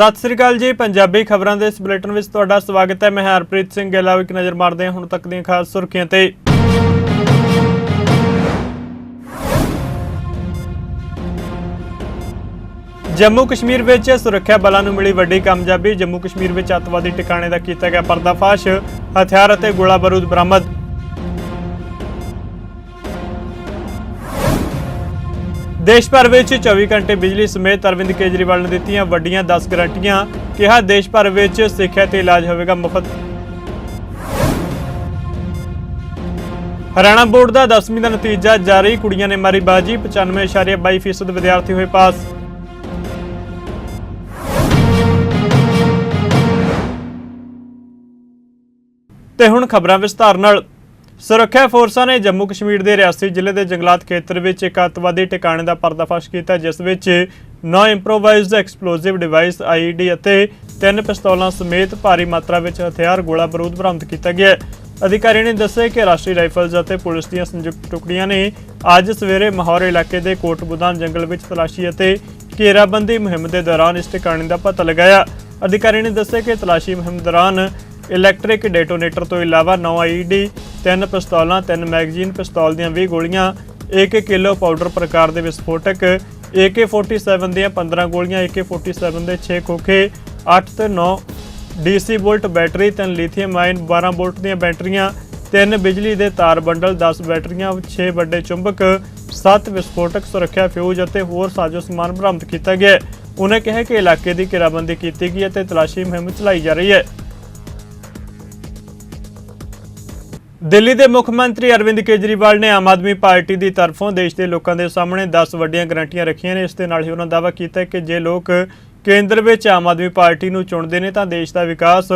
ਸਤਿ ਸ੍ਰੀ ਅਕਾਲ ਜੀ, ਪੰਜਾਬੀ ਖਬਰਾਂ ਦੇ ਇਸ ਬੁਲੇਟਿਨ ਵਿੱਚ ਤੁਹਾਡਾ ਸਵਾਗਤ ਹੈ। ਮੈਂ ਹਰਪ੍ਰੀਤ ਸਿੰਘ ਗਿੱਲ ਇੱਕ ਨਜ਼ਰ ਮਾਰਦੇ ਹਾਂ ਹੁਣ ਤੱਕ ਦੀਆਂ ਖਾਸ ਸੁਰਖੀਆਂ ਤੇ। ਜੰਮੂ ਕਸ਼ਮੀਰ ਵਿੱਚ ਸੁਰੱਖਿਆ ਬਲਾਂ ਨੂੰ ਮਿਲੀ ਵੱਡੀ ਕਾਮਯਾਬੀ। ਜੰਮੂ ਕਸ਼ਮੀਰ ਵਿੱਚ ਅੱਤਵਾਦੀ ਟਿਕਾਣੇ ਦਾ ਕੀਤਾ ਗਿਆ ਪਰਦਾਫਾਸ਼। ਹਥਿਆਰ ਅਤੇ ਗੋਲਾ ਬਾਰੂਦ ਬਰਾਮਦ। ਦੇਸ਼ ਭਰ ਵਿੱਚ 24 ਘੰਟੇ ਬਿਜਲੀ ਸਮੇਤ ਅਰਵਿੰਦ ਕੇਜਰੀਵਾਲ ਨੇ ਦਿੱਤੀਆਂ ਵੱਡੀਆਂ 10 ਗਰੰਟੀਆਂ। ਕਿਹਾ ਦੇਸ਼ ਭਰ ਵਿੱਚ ਸਿੱਖਿਆ ਤੇ ਇਲਾਜ ਹੋਵੇਗਾ ਮੁਫਤ। ਹਰਿਆਣਾ ਬੋਰਡ ਦਾ 10ਵੀਂ ਦਾ ਨਤੀਜਾ ਜਾਰੀ। ਕੁੜੀਆਂ ਨੇ ਮਾਰੀ ਬਾਜੀ 95.22% ਵਿਦਿਆਰਥੀ ਹੋਏ ਪਾਸ। ਤੇ ਹੁਣ ਖਬਰਾਂ ਵਿਸਤਾਰ ਨਾਲ। ਸੁਰੱਖਿਆ ਫੋਰਸਾਂ ਨੇ ਜੰਮੂ ਕਸ਼ਮੀਰ ਦੇ ਰਿਆਸੀ ਜ਼ਿਲ੍ਹੇ ਦੇ ਜੰਗਲਾਤ ਖੇਤਰ ਵਿੱਚ ਇੱਕ ਅੱਤਵਾਦੀ ਟਿਕਾਣੇ ਦਾ ਪਰਦਾਫਾਸ਼ ਕੀਤਾ, ਜਿਸ ਵਿੱਚ 9 ਇੰਪਰੋਵਾਈਜ਼ਡ ਐਕਸਪਲੋਸਿਵ ਡਿਵਾਈਸ ਆਈਈਡੀ ਅਤੇ ਤਿੰਨ ਪਿਸਤੌਲਾਂ ਸਮੇਤ ਭਾਰੀ ਮਾਤਰਾ ਵਿੱਚ ਹਥਿਆਰ ਗੋਲਾ ਬਾਰੂਦ ਬਰਾਮਦ ਕੀਤਾ ਗਿਆ। ਹੈ ਅਧਿਕਾਰੀ ਨੇ ਦੱਸਿਆ ਕਿ ਰਾਸ਼ਟਰੀ ਰਾਈਫਲਜ਼ ਅਤੇ ਪੁਲਿਸ ਦੀਆਂ ਸੰਯੁਕਤ ਟੁਕੜੀਆਂ ਨੇ ਅੱਜ ਸਵੇਰੇ ਮਾਹੌਰ ਇਲਾਕੇ ਦੇ ਕੋਟਬੁਦਾਨ ਜੰਗਲ ਵਿੱਚ ਤਲਾਸ਼ੀ ਅਤੇ ਘੇਰਾਬੰਦੀ ਮੁਹਿੰਮ ਦੇ ਦੌਰਾਨ ਇਸ ਟਿਕਾਣੇ ਦਾ ਪਤਾ ਲਗਾਇਆ। ਅਧਿਕਾਰੀ ਨੇ ਦੱਸਿਆ ਕਿ ਤਲਾਸ਼ੀ ਮੁਹਿੰਮ ਦੌਰਾਨ ਇਲੈਕਟ੍ਰਿਕ ਡੈਟੋਨੇਟਰ ਤੋਂ ਇਲਾਵਾ 9 ਆਈਡੀ ਤਿੰਨ ਪਿਸਤੌਲਾਂ, ਤਿੰਨ ਮੈਗਜ਼ੀਨ ਪਿਸਤੌਲ ਦੀਆਂ 20 ਗੋਲੀਆਂ 1 ਕਿਲੋ ਪਾਊਡਰ ਪ੍ਰਕਾਰ ਦੇ ਵਿਸਫੋਟਕ AK47 ਦੀਆਂ 15 ਗੋਲੀਆਂ AK47 ਦੇ 6 ਖੋਖੇ 8 ਤੇ 9 ਡੀਸੀ ਵੋਲਟ ਬੈਟਰੀ, ਤਿੰਨ ਲਿਥੀਅਮ ਆਇਨ 12 ਵੋਲਟ ਦੀਆਂ ਬੈਟਰੀਆਂ, ਤਿੰਨ ਬਿਜਲੀ ਦੇ ਤਾਰ ਬੰਡਲ 10 ਬੈਟਰੀਆਂ 6 ਵੱਡੇ ਚੁੰਬਕ 7 ਵਿਸਫੋਟਕ ਸੁਰੱਖਿਆ ਫਿਊਜ਼ ਅਤੇ ਹੋਰ ਸਾਜ਼ੋ ਸਮਾਨ ਬਰਾਮਦ ਕੀਤਾ ਗਿਆ ਹੈ। ਉਨ੍ਹਾਂ ਕਿਹਾ ਕਿ ਇਲਾਕੇ ਦੀ ਘੇਰਾਬੰਦੀ ਕੀਤੀ ਗਈ ਹੈ ਤੇ ਤਲਾਸ਼ੀ ਮੁਹਿੰਮ ਚਲਾਈ ਜਾ ਰਹੀ ਹੈ ਦਿੱਲੀ ਦੇ ਮੁੱਖ ਮੰਤਰੀ ਅਰਵਿੰਦ ਕੇਜਰੀਵਾਲ ਨੇ ਆਮ ਆਦਮੀ ਪਾਰਟੀ ਦੀ ਤਰਫੋਂ ਦੇਸ਼ ਦੇ ਲੋਕਾਂ ਦੇ ਸਾਹਮਣੇ 10 ਵੱਡੀਆਂ ਗਰੰਟੀਆਂ ਰੱਖੀਆਂ ਨੇ। ਇਸ ਦੇ ਨਾਲ ਹੀ ਉਹਨਾਂ ਦਾਅਵਾ ਕੀਤਾ ਕਿ ਜੇ ਲੋਕ ਕੇਂਦਰ ਵਿੱਚ ਆਮ ਆਦਮੀ ਪਾਰਟੀ ਨੂੰ ਚੁਣਦੇ ਨੇ ਤਾਂ ਦੇਸ਼ ਦਾ ਵਿਕਾਸ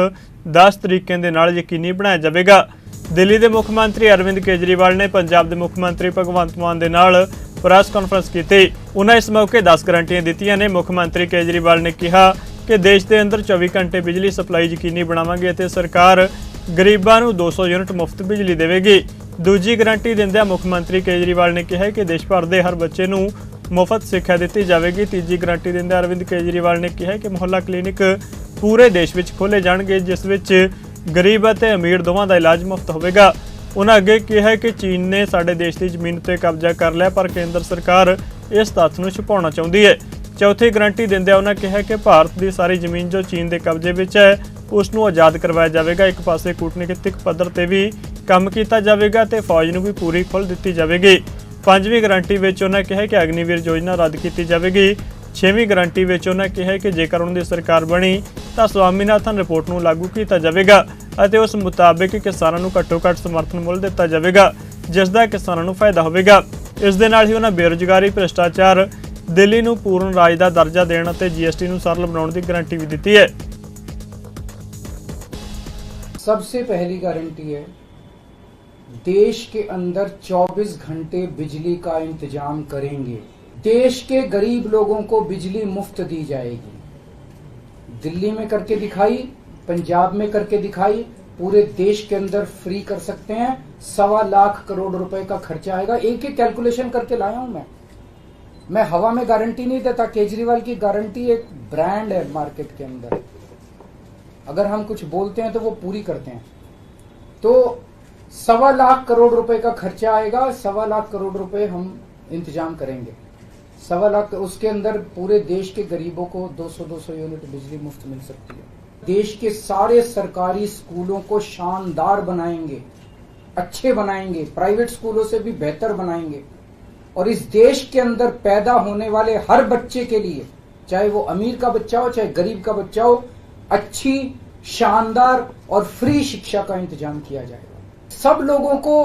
10 ਤਰੀਕਿਆਂ ਦੇ ਨਾਲ ਯਕੀਨੀ ਬਣਾਇਆ ਜਾਵੇਗਾ। ਦਿੱਲੀ ਦੇ ਮੁੱਖ ਮੰਤਰੀ ਅਰਵਿੰਦ ਕੇਜਰੀਵਾਲ ਨੇ ਪੰਜਾਬ ਦੇ ਮੁੱਖ ਮੰਤਰੀ ਭਗਵੰਤ ਮਾਨ ਦੇ ਨਾਲ ਪ੍ਰੈਸ ਕਾਨਫਰੰਸ ਕੀਤੀ। ਉਹਨਾਂ ਇਸ ਮੌਕੇ 10 ਗਰੰਟੀਆਂ ਦਿੱਤੀਆਂ ਨੇ। ਮੁੱਖ ਮੰਤਰੀ ਕੇਜਰੀਵਾਲ ਨੇ ਕਿਹਾ ਕਿ ਦੇਸ਼ ਦੇ ਅੰਦਰ 24 ਘੰਟੇ ਬਿਜਲੀ ਸਪਲਾਈ ਯਕੀਨੀ ਬਣਾਵਾਂਗੇ ਅਤੇ ਸਰਕਾਰ ਗਰੀਬਾਂ ਨੂੰ 200 ਯੂਨਿਟ ਮੁਫਤ ਬਿਜਲੀ ਦੇਵੇਗੀ। ਦੂਜੀ ਗਰੰਟੀ ਦਿੰਦਿਆਂ ਮੁੱਖ ਮੰਤਰੀ ਕੇਜਰੀਵਾਲ ਨੇ ਕਿਹਾ ਕਿ ਦੇਸ਼ ਭਰ ਦੇ ਹਰ ਬੱਚੇ ਨੂੰ ਮੁਫਤ ਸਿੱਖਿਆ ਦਿੱਤੀ ਜਾਵੇਗੀ। ਤੀਜੀ ਗਰੰਟੀ ਦਿੰਦਿਆਂ ਅਰਵਿੰਦ ਕੇਜਰੀਵਾਲ ਨੇ ਕਿਹਾ ਕਿ ਮੁਹੱਲਾ ਕਲੀਨਿਕ ਪੂਰੇ ਦੇਸ਼ ਵਿੱਚ ਖੋਲੇ ਜਾਣਗੇ, ਜਿਸ ਵਿੱਚ ਗਰੀਬ ਅਤੇ ਅਮੀਰ ਦੋਵਾਂ ਦਾ ਇਲਾਜ ਮੁਫਤ ਹੋਵੇਗਾ। ਉਹਨਾਂ ਅੱਗੇ ਕਿਹਾ ਕਿ ਚੀਨ ਨੇ ਸਾਡੇ ਦੇਸ਼ ਦੀ ਜ਼ਮੀਨ ਤੇ ਕਬਜ਼ਾ ਕਰ ਲਿਆ, ਪਰ ਕੇਂਦਰ ਸਰਕਾਰ ਇਸ ਤੱਥ ਨੂੰ ਛੁਪਾਉਣਾ ਚਾਹੁੰਦੀ ਹੈ। ਚੌਥੀ ਗਰੰਟੀ ਦਿੰਦਿਆਂ ਉਹਨਾਂ ਕਿਹਾ ਕਿ ਭਾਰਤ ਦੀ ਸਾਰੀ ਜ਼ਮੀਨ ਜੋ ਚੀਨ ਦੇ ਕਬਜ਼ੇ ਵਿੱਚ ਹੈ ਉਸ ਨੂੰ ਆਜ਼ਾਦ ਕਰਵਾਇਆ ਜਾਵੇਗਾ। ਇੱਕ ਪਾਸੇ ਕੂਟਨੀਤਿਕ ਪੱਧਰ ਤੇ ਵੀ ਕੰਮ ਕੀਤਾ ਜਾਵੇਗਾ ਤੇ ਫੌਜ ਨੂੰ ਵੀ ਪੂਰੀ ਖੁੱਲ੍ਹ ਦਿੱਤੀ ਜਾਵੇਗੀ। ਪੰਜਵੀਂ ਗਾਰੰਟੀ ਵਿੱਚ ਉਹਨਾਂ ਕਿਹਾ ਕਿ ਅਗਨੀਵੀਰ ਯੋਜਨਾ ਰੱਦ ਕੀਤੀ ਜਾਵੇਗੀ। ਛੇਵੀਂ ਗਾਰੰਟੀ ਵਿੱਚ ਉਹਨਾਂ ਕਿਹਾ ਕਿ ਜੇਕਰ ਉਹਨਾਂ ਦੀ ਸਰਕਾਰ ਬਣੀ, ਤਾਂ ਸਵਾਮੀਨਾਥਨ ਰਿਪੋਰਟ ਨੂੰ ਲਾਗੂ ਕੀਤਾ ਜਾਵੇਗਾ ਅਤੇ ਉਸ ਮੁਤਾਬਕ ਕਿਸਾਨਾਂ ਨੂੰ ਘੱਟੋ-ਘੱਟ ਸਮਰਥਨ ਮੁੱਲ ਦਿੱਤਾ ਜਾਵੇਗਾ, ਜਿਸ ਦਾ ਕਿਸਾਨਾਂ ਨੂੰ ਫਾਇਦਾ ਹੋਵੇਗਾ। ਇਸ ਦੇ ਨਾਲ ਹੀ ਉਹਨਾਂ ਬੇਰੁਜ਼ਗਾਰੀ, ਭ੍ਰਿਸ਼ਟਾਚਾਰ, ਦਿੱਲੀ ਨੂੰ ਪੂਰਨ ਰਾਜ ਦਾ ਦਰਜਾ ਦੇਣ ਅਤੇ ਜੀਐਸਟੀ ਨੂੰ ਸਰਲ ਬਣਾਉਣ ਦੀ ਗਾਰੰਟੀ ਵੀ ਦਿੱਤੀ ਹੈ। सबसे पहली गारंटी है, देश के अंदर 24 घंटे बिजली का इंतज़ाम करेंगे। देश के गरीब लोगों को बिजली मुफ़्त दी जाएगी। दिल्ली में करके दिखाई, पंजाब में करके दिखाई, पूरे देश के अंदर फ्री कर सकते हैं। सवा लाख करोड़ रुपए का खर्चा आएगा। एक एक कैलकुलेशन करके लाया हूँ मैं। मैं हवा में गारंटी नहीं देता, केजरीवाल की गारंटी एक ब्रांड है मार्केट के अंदर। अगर हम कुछ बोलते हैं तो वो पूरी करते हैं। तो सवा लाख करोड़ रुपए का खर्चा आएगा, सवा लाख करोड़ रुपए हम इंतज़ाम करेंगे। सवा लाख, उसके अंदर पूरे देश के गरीबों को 200-200 यूनिट बिजली मुफ़्त मिल सकती है। देश के सारे सरकारी स्कूलों को शानदार बनाएँगे, अच्छे बनाएँगे, प्राइवेट स्कूलों से भी बेहतर बनाएँगे। और इस देश के अंदर पैदा होने वाले हर बच्चे के लिए, चाहे वो अमीर का बच्चा हो, चाहे गरीब का बच्चा हो, अच्छी शानदार और फ्री शिक्षा का इंतज़ाम किया जाएगा। सब लोगों को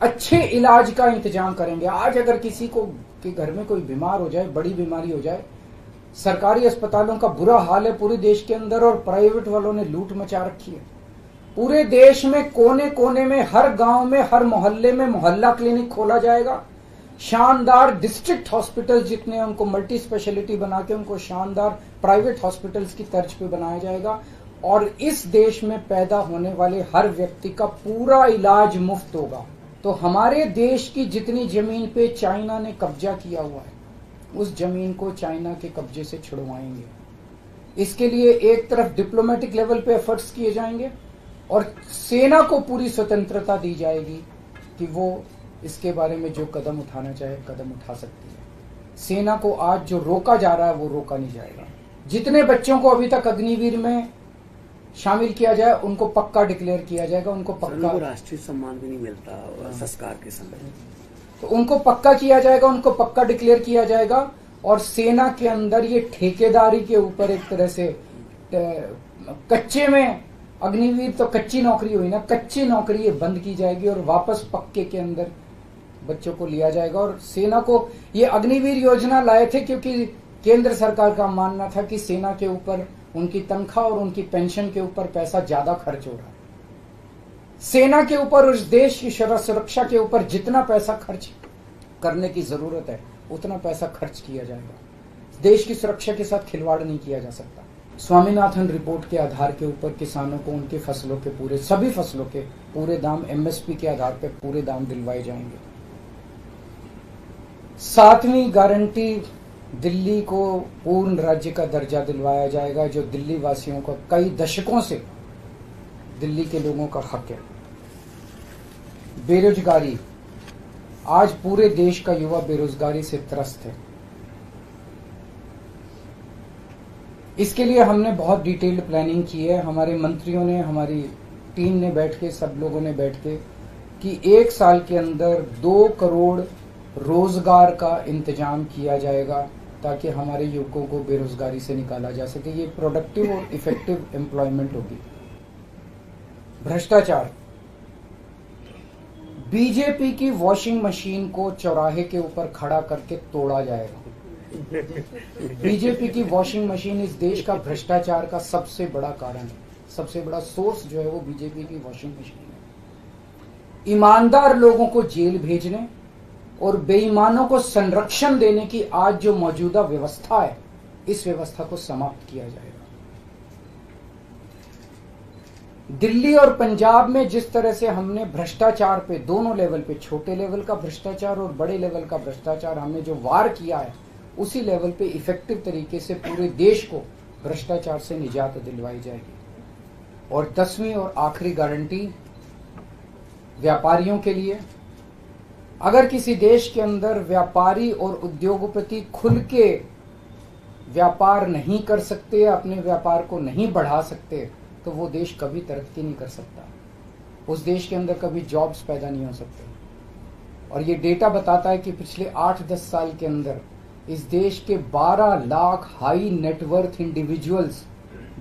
अच्छे इलाज का इंतज़ाम करेंगे। आज अगर किसी को, के घर में कोई बीमार हो जाए, बड़ी बीमारी हो जाए, सरकारी अस्पतालों का बुरा हाल है पूरे देश के अंदर और प्राइवेट वालों ने लूट मचा रखी है। पूरे देश में कोने कोने में, हर गाँव में, हर मोहल्ले में मोहल्ला क्लिनिक खोला जाएगा। शानदार डिस्ट्रिक्ट हॉस्पिटल जितने उनको मल्टी स्पेशलिटी बना के उनको शानदार प्राइवेट हॉस्पिटल्स की तर्ज पे बनाया जाएगा। और इस देश में पैदा होने वाले हर व्यक्ति का पूरा इलाज मुफ़्त होगा। तो हमारे देश की जितनी ज़मीन पे चाइना ने कब्जा किया हुआ है, उस ज़मीन को चाइना के कब्जे से छुड़वाएँगे। इसके लिए एक तरफ़ डिप्लोमेटिक लेवल पे एफर्ट्स किए जाएँगे और सेना को पूरी स्वतंत्रता दी जाएगी कि वो इसके बारे में जो कदम उठाना चाहे, कदम उठा सकती है। सेना को आज जो रोका जा रहा है, वो रोका नहीं जाएगा। जितने बच्चों को अभी तक अग्निवीर में शामिल किया जाए उनको पक्का डिक्लेयर किया जाएगा उनको पक्का राष्ट्रीय सम्मान भी नहीं मिलता संस्कार के समय। तो उनको पक्का किया जाएगा उनको पक्का डिक्लेयर किया जाएगा और सेना के अंदर ये ठेकेदारी के ऊपर एक तरह से कच्चे में अग्निवीर तो कच्ची नौकरी हुई ना कच्ची नौकरी ये बंद की जाएगी और वापस पक्के के अंदर बच्चों को लिया जाएगा। और सेना को ये अग्निवीर योजना लाए थे क्योंकि केंद्र सरकार का मानना था कि सेना के ऊपर उनकी तनख्वाह और उनकी पेंशन के ऊपर पैसा ज़्यादा खर्च हो रहा है। सेना के ऊपर उस देश की सुर- सुरक्षा के ऊपर जितना पैसा खर्च करने की ज़रूरत है, उतना पैसा खर्च किया जाएगा। देश की सुरक्षा के साथ खिलवाड़ नहीं किया जा सकता। स्वामीनाथन रिपोर्ट के आधार के ऊपर किसानों को उनके फ़सलों के पूरे, सभी फ़सलों के पूरे दाम एमएसपी के आधार पर पूरे दाम दिलवाए जाएँगे। सातवीं गारंटी दिल्ली को पूर्ण राज्य का दर्जा दिलवाया जाएगा, जो दिल्ली वासियों का कई दशकों से दिल्ली के लोगों का हक है। बेरोजगारी। आज पूरे देश का युवा बेरोजगारी से त्रस्त है। इसके लिए हमने बहुत डिटेल्ड प्लानिंग की है। हमारे मंत्रियों ने, हमारी टीम ने बैठ के, सब लोगों ने बैठ के, कि एक साल के अंदर दो करोड़ रोज़गार का इंतज़ाम किया जाएगा। ताकि हमारे युवकों को बेरोजगारी से निकाला जा सके। ये प्रोडक्टिव और इफ़ेक्टिव एम्प्लॉयमेंट होगी। भ्रष्टाचार। बीजेपी की वॉशिंग मशीन को चौराहे के ऊपर खड़ा करके तोड़ा जाएगा। बीजेपी की वॉशिंग मशीन इस देश का भ्रष्टाचार का सबसे बड़ा कारण है। सबसे बड़ा सोर्स जो है वो बीजेपी की वॉशिंग मशीन है। ईमानदार लोगों को जेल भेजने और बेईमानों को संरक्षण देने की आज जो मौजूदा व्यवस्था है, इस व्यवस्था को समाप्त किया जाएगा। दिल्ली और पंजाब में जिस तरह से हमने भ्रष्टाचार पे, दोनों लेवल पे, छोटे लेवल का भ्रष्टाचार और बड़े लेवल का भ्रष्टाचार हमने जो वार किया है, उसी लेवल पे इफ़ेक्टिव तरीके से पूरे देश को भ्रष्टाचार से निजात दिलवाई जाएगी। और दसवीं और आखिरी गारंटी, व्यापारियों के लिए अगर किसी देश के अंदर व्यापारी और उद्योगपति खुल के व्यापार नहीं कर सकते, अपने व्यापार को नहीं बढ़ा सकते तो वो देश कभी तरक्की नहीं कर सकता। उस देश के अंदर कभी जॉब्स पैदा नहीं हो सकते। और ये डेटा बताता है कि पिछले आठ दस साल के अंदर इस देश के 12 लाख हाई नेटवर्थ इंडिविजुअल्स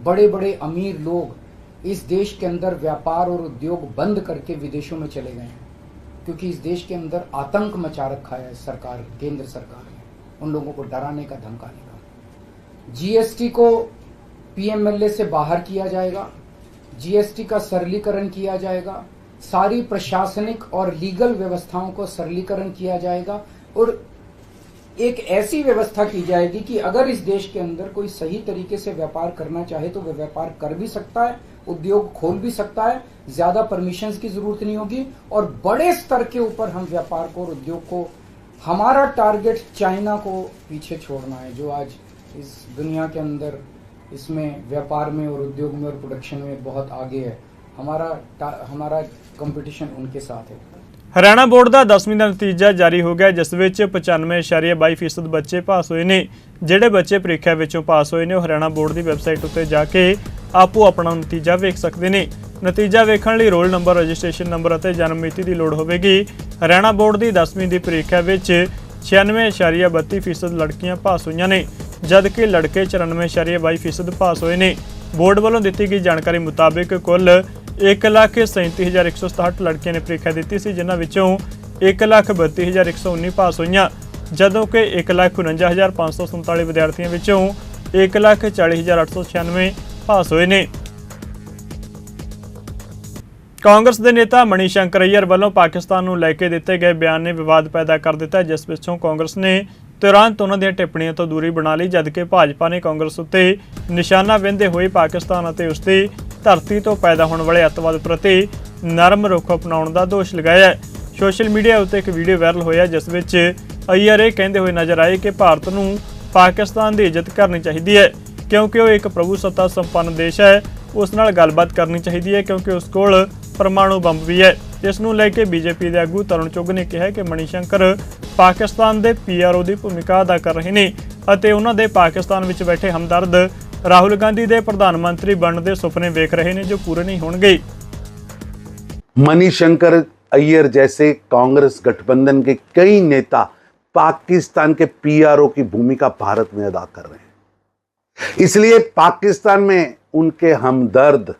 बड़े बड़े अमीर लोग इस देश के अंदर व्यापार और उद्योग बंद करके विदेशों में चले गए हैं। क्योंकि इस देश के अंदर आतंक मचा रखा है सरकार, केंद्र सरकार ने। उन लोगों को डराने का धमकाने का जीएसटी को पीएमएलए से बाहर किया जाएगा। जीएसटी का सरलीकरण किया जाएगा। सारी प्रशासनिक और लीगल व्यवस्थाओं को सरलीकरण किया जाएगा और एक ऐसी व्यवस्था की जाएगी कि अगर इस देश के अंदर कोई सही तरीके से व्यापार करना चाहे तो वह व्यापार कर भी सकता है, उद्योग खोल भी सकता है, ज़्यादा परमिशंस की ज़रूरत नहीं होगी और बड़े स्तर के ऊपर हम व्यापार को और उद्योग को, हमारा टारगेट चाइना को पीछे छोड़ना है, जो आज इस दुनिया के अंदर इसमें व्यापार में और उद्योग में और प्रोडक्शन में बहुत आगे है। हमारा हमारा कंपटीशन उनके साथ है। ਹਰਿਆਣਾ ਬੋਰਡ ਦਾ 10ਵੀਂ ਦਾ ਨਤੀਜਾ ਜਾਰੀ ਹੋ ਗਿਆ, ਜਿਸ ਵਿੱਚ 95.22% ਬੱਚੇ ਪਾਸ ਹੋਏ ਨੇ। ਜਿਹੜੇ ਬੱਚੇ ਪ੍ਰੀਖਿਆ ਵਿੱਚੋਂ ਪਾਸ ਹੋਏ ਨੇ, ਉਹ ਹਰਿਆਣਾ ਬੋਰਡ ਦੀ ਵੈਬਸਾਈਟ ਉੱਤੇ ਜਾ ਕੇ ਆਪੋ ਆਪਣਾ ਨਤੀਜਾ ਵੇਖ ਸਕਦੇ ਨੇ। ਨਤੀਜਾ ਵੇਖਣ ਲਈ ਰੋਲ ਨੰਬਰ, ਰਜਿਸਟ੍ਰੇਸ਼ਨ ਨੰਬਰ ਅਤੇ ਜਨਮ ਮਿਤੀ ਦੀ ਲੋੜ ਹੋਵੇਗੀ। ਹਰਿਆਣਾ ਬੋਰਡ ਦੀ 10ਵੀਂ ਦੀ ਪ੍ਰੀਖਿਆ ਵਿੱਚ 96.32% ਲੜਕੀਆਂ ਪਾਸ ਹੋਈਆਂ ਨੇ, ਜਦਕਿ ਲੜਕੇ 94.22% ਪਾਸ ਹੋਏ ਨੇ। ਬੋਰਡ ਵੱਲੋਂ ਦਿੱਤੀ ਗਈ ਜਾਣਕਾਰੀ ਮੁਤਾਬਕ ਕੁੱਲ 137167 ਲੜਕੀਆਂ ਨੇ ਪ੍ਰੀਖਿਆ ਦਿੱਤੀ ਸੀ, ਜਿਨ੍ਹਾਂ ਵਿੱਚੋਂ 132119 ਪਾਸ ਹੋਈਆਂ, ਜਦੋਂ ਕਿ 149547 ਵਿਦਿਆਰਥੀਆਂ ਵਿੱਚੋਂ 140896 ਪਾਸ ਹੋਏ ਨੇ। ਕਾਂਗਰਸ ਦੇ ਨੇਤਾ ਮਣੀ ਸ਼ੰਕਰ ਅਈਅਰ ਵੱਲੋਂ ਪਾਕਿਸਤਾਨ ਨੂੰ ਲੈ ਕੇ ਦਿੱਤੇ ਗਏ ਬਿਆਨ ਨੇ ਵਿਵਾਦ ਪੈਦਾ ਕਰ ਦਿੱਤਾ, ਜਿਸ ਵਿੱਚੋਂ ਕਾਂਗਰਸ ਨੇ ਤੁਰੰਤ ਉਹਨਾਂ ਦੀਆਂ ਟਿੱਪਣੀਆਂ ਤੋਂ ਦੂਰੀ ਬਣਾ ਲਈ, ਜਦਕਿ ਭਾਜਪਾ ਨੇ ਕਾਂਗਰਸ ਉੱਤੇ ਨਿਸ਼ਾਨਾ ਵਹਿੰਦੇ ਹੋਏ ਪਾਕਿਸਤਾਨ ਅਤੇ ਉਸ ਦੀ ਧਰਤੀ ਤੋਂ ਪੈਦਾ ਹੋਣ ਵਾਲੇ ਅੱਤਵਾਦ ਪ੍ਰਤੀ ਨਰਮ ਰੁਖ ਅਪਣਾਉਣ ਦਾ ਦੋਸ਼ ਲਗਾਇਆ ਹੈ। ਸੋਸ਼ਲ ਮੀਡੀਆ ਉੱਤੇ ਇੱਕ ਵੀਡੀਓ ਵਾਇਰਲ ਹੋਇਆ, ਜਿਸ ਵਿੱਚ ਅਈਅਰ ਇਹ ਕਹਿੰਦੇ ਹੋਏ ਨਜ਼ਰ ਆਏ ਕਿ ਭਾਰਤ ਨੂੰ ਪਾਕਿਸਤਾਨ ਦੀ ਇੱਜ਼ਤ ਕਰਨੀ ਚਾਹੀਦੀ ਹੈ, ਕਿਉਂਕਿ ਉਹ ਇੱਕ ਪ੍ਰਭੂ ਸੱਤਾ ਸੰਪੰਨ ਦੇਸ਼ ਹੈ। ਉਸ ਨਾਲ ਗੱਲਬਾਤ ਕਰਨੀ ਚਾਹੀਦੀ ਹੈ, ਕਿਉਂਕਿ ਉਸ ਕੋਲ ਪਰਮਾਣੂ ਬੰਬ ਵੀ ਹੈ ਇਸ ਨੂੰ ਲੈ ਕੇ ਬੀਜੇਪੀ ਦੇ ਆਗੂ ਤਰੁਣ ਚੁੱਗ ਨੇ ਕਿਹਾ ਕਿ ਮਣੀਸ਼ੰਕਰ ਪਾਕਿਸਤਾਨ ਦੇ ਪੀਆਰਓ ਦੀ ਭੂਮਿਕਾ ਅਦਾ ਕਰ ਰਹੇ ਨੇ ਅਤੇ ਉਹਨਾਂ ਦੇ ਪਾਕਿਸਤਾਨ ਵਿੱਚ ਬੈਠੇ ਹਮਦਰਦ ਰਾਹੁਲ ਗਾਂਧੀ ਦੇ ਪ੍ਰਧਾਨ ਮੰਤਰੀ ਬਣਨ ਦੇ ਸੁਪਨੇ ਵੇਖ ਰਹੇ ਨੇ ਜੋ ਪੂਰੇ ਨਹੀਂ ਹੋਣਗੇ मणिशंकर अय्यर जैसे कांग्रेस गठबंधन के कई नेता पाकिस्तान के पीआरओ की भूमिका भारत में अदा कर रहे हैं इसलिए पाकिस्तान में उनके हमदर्द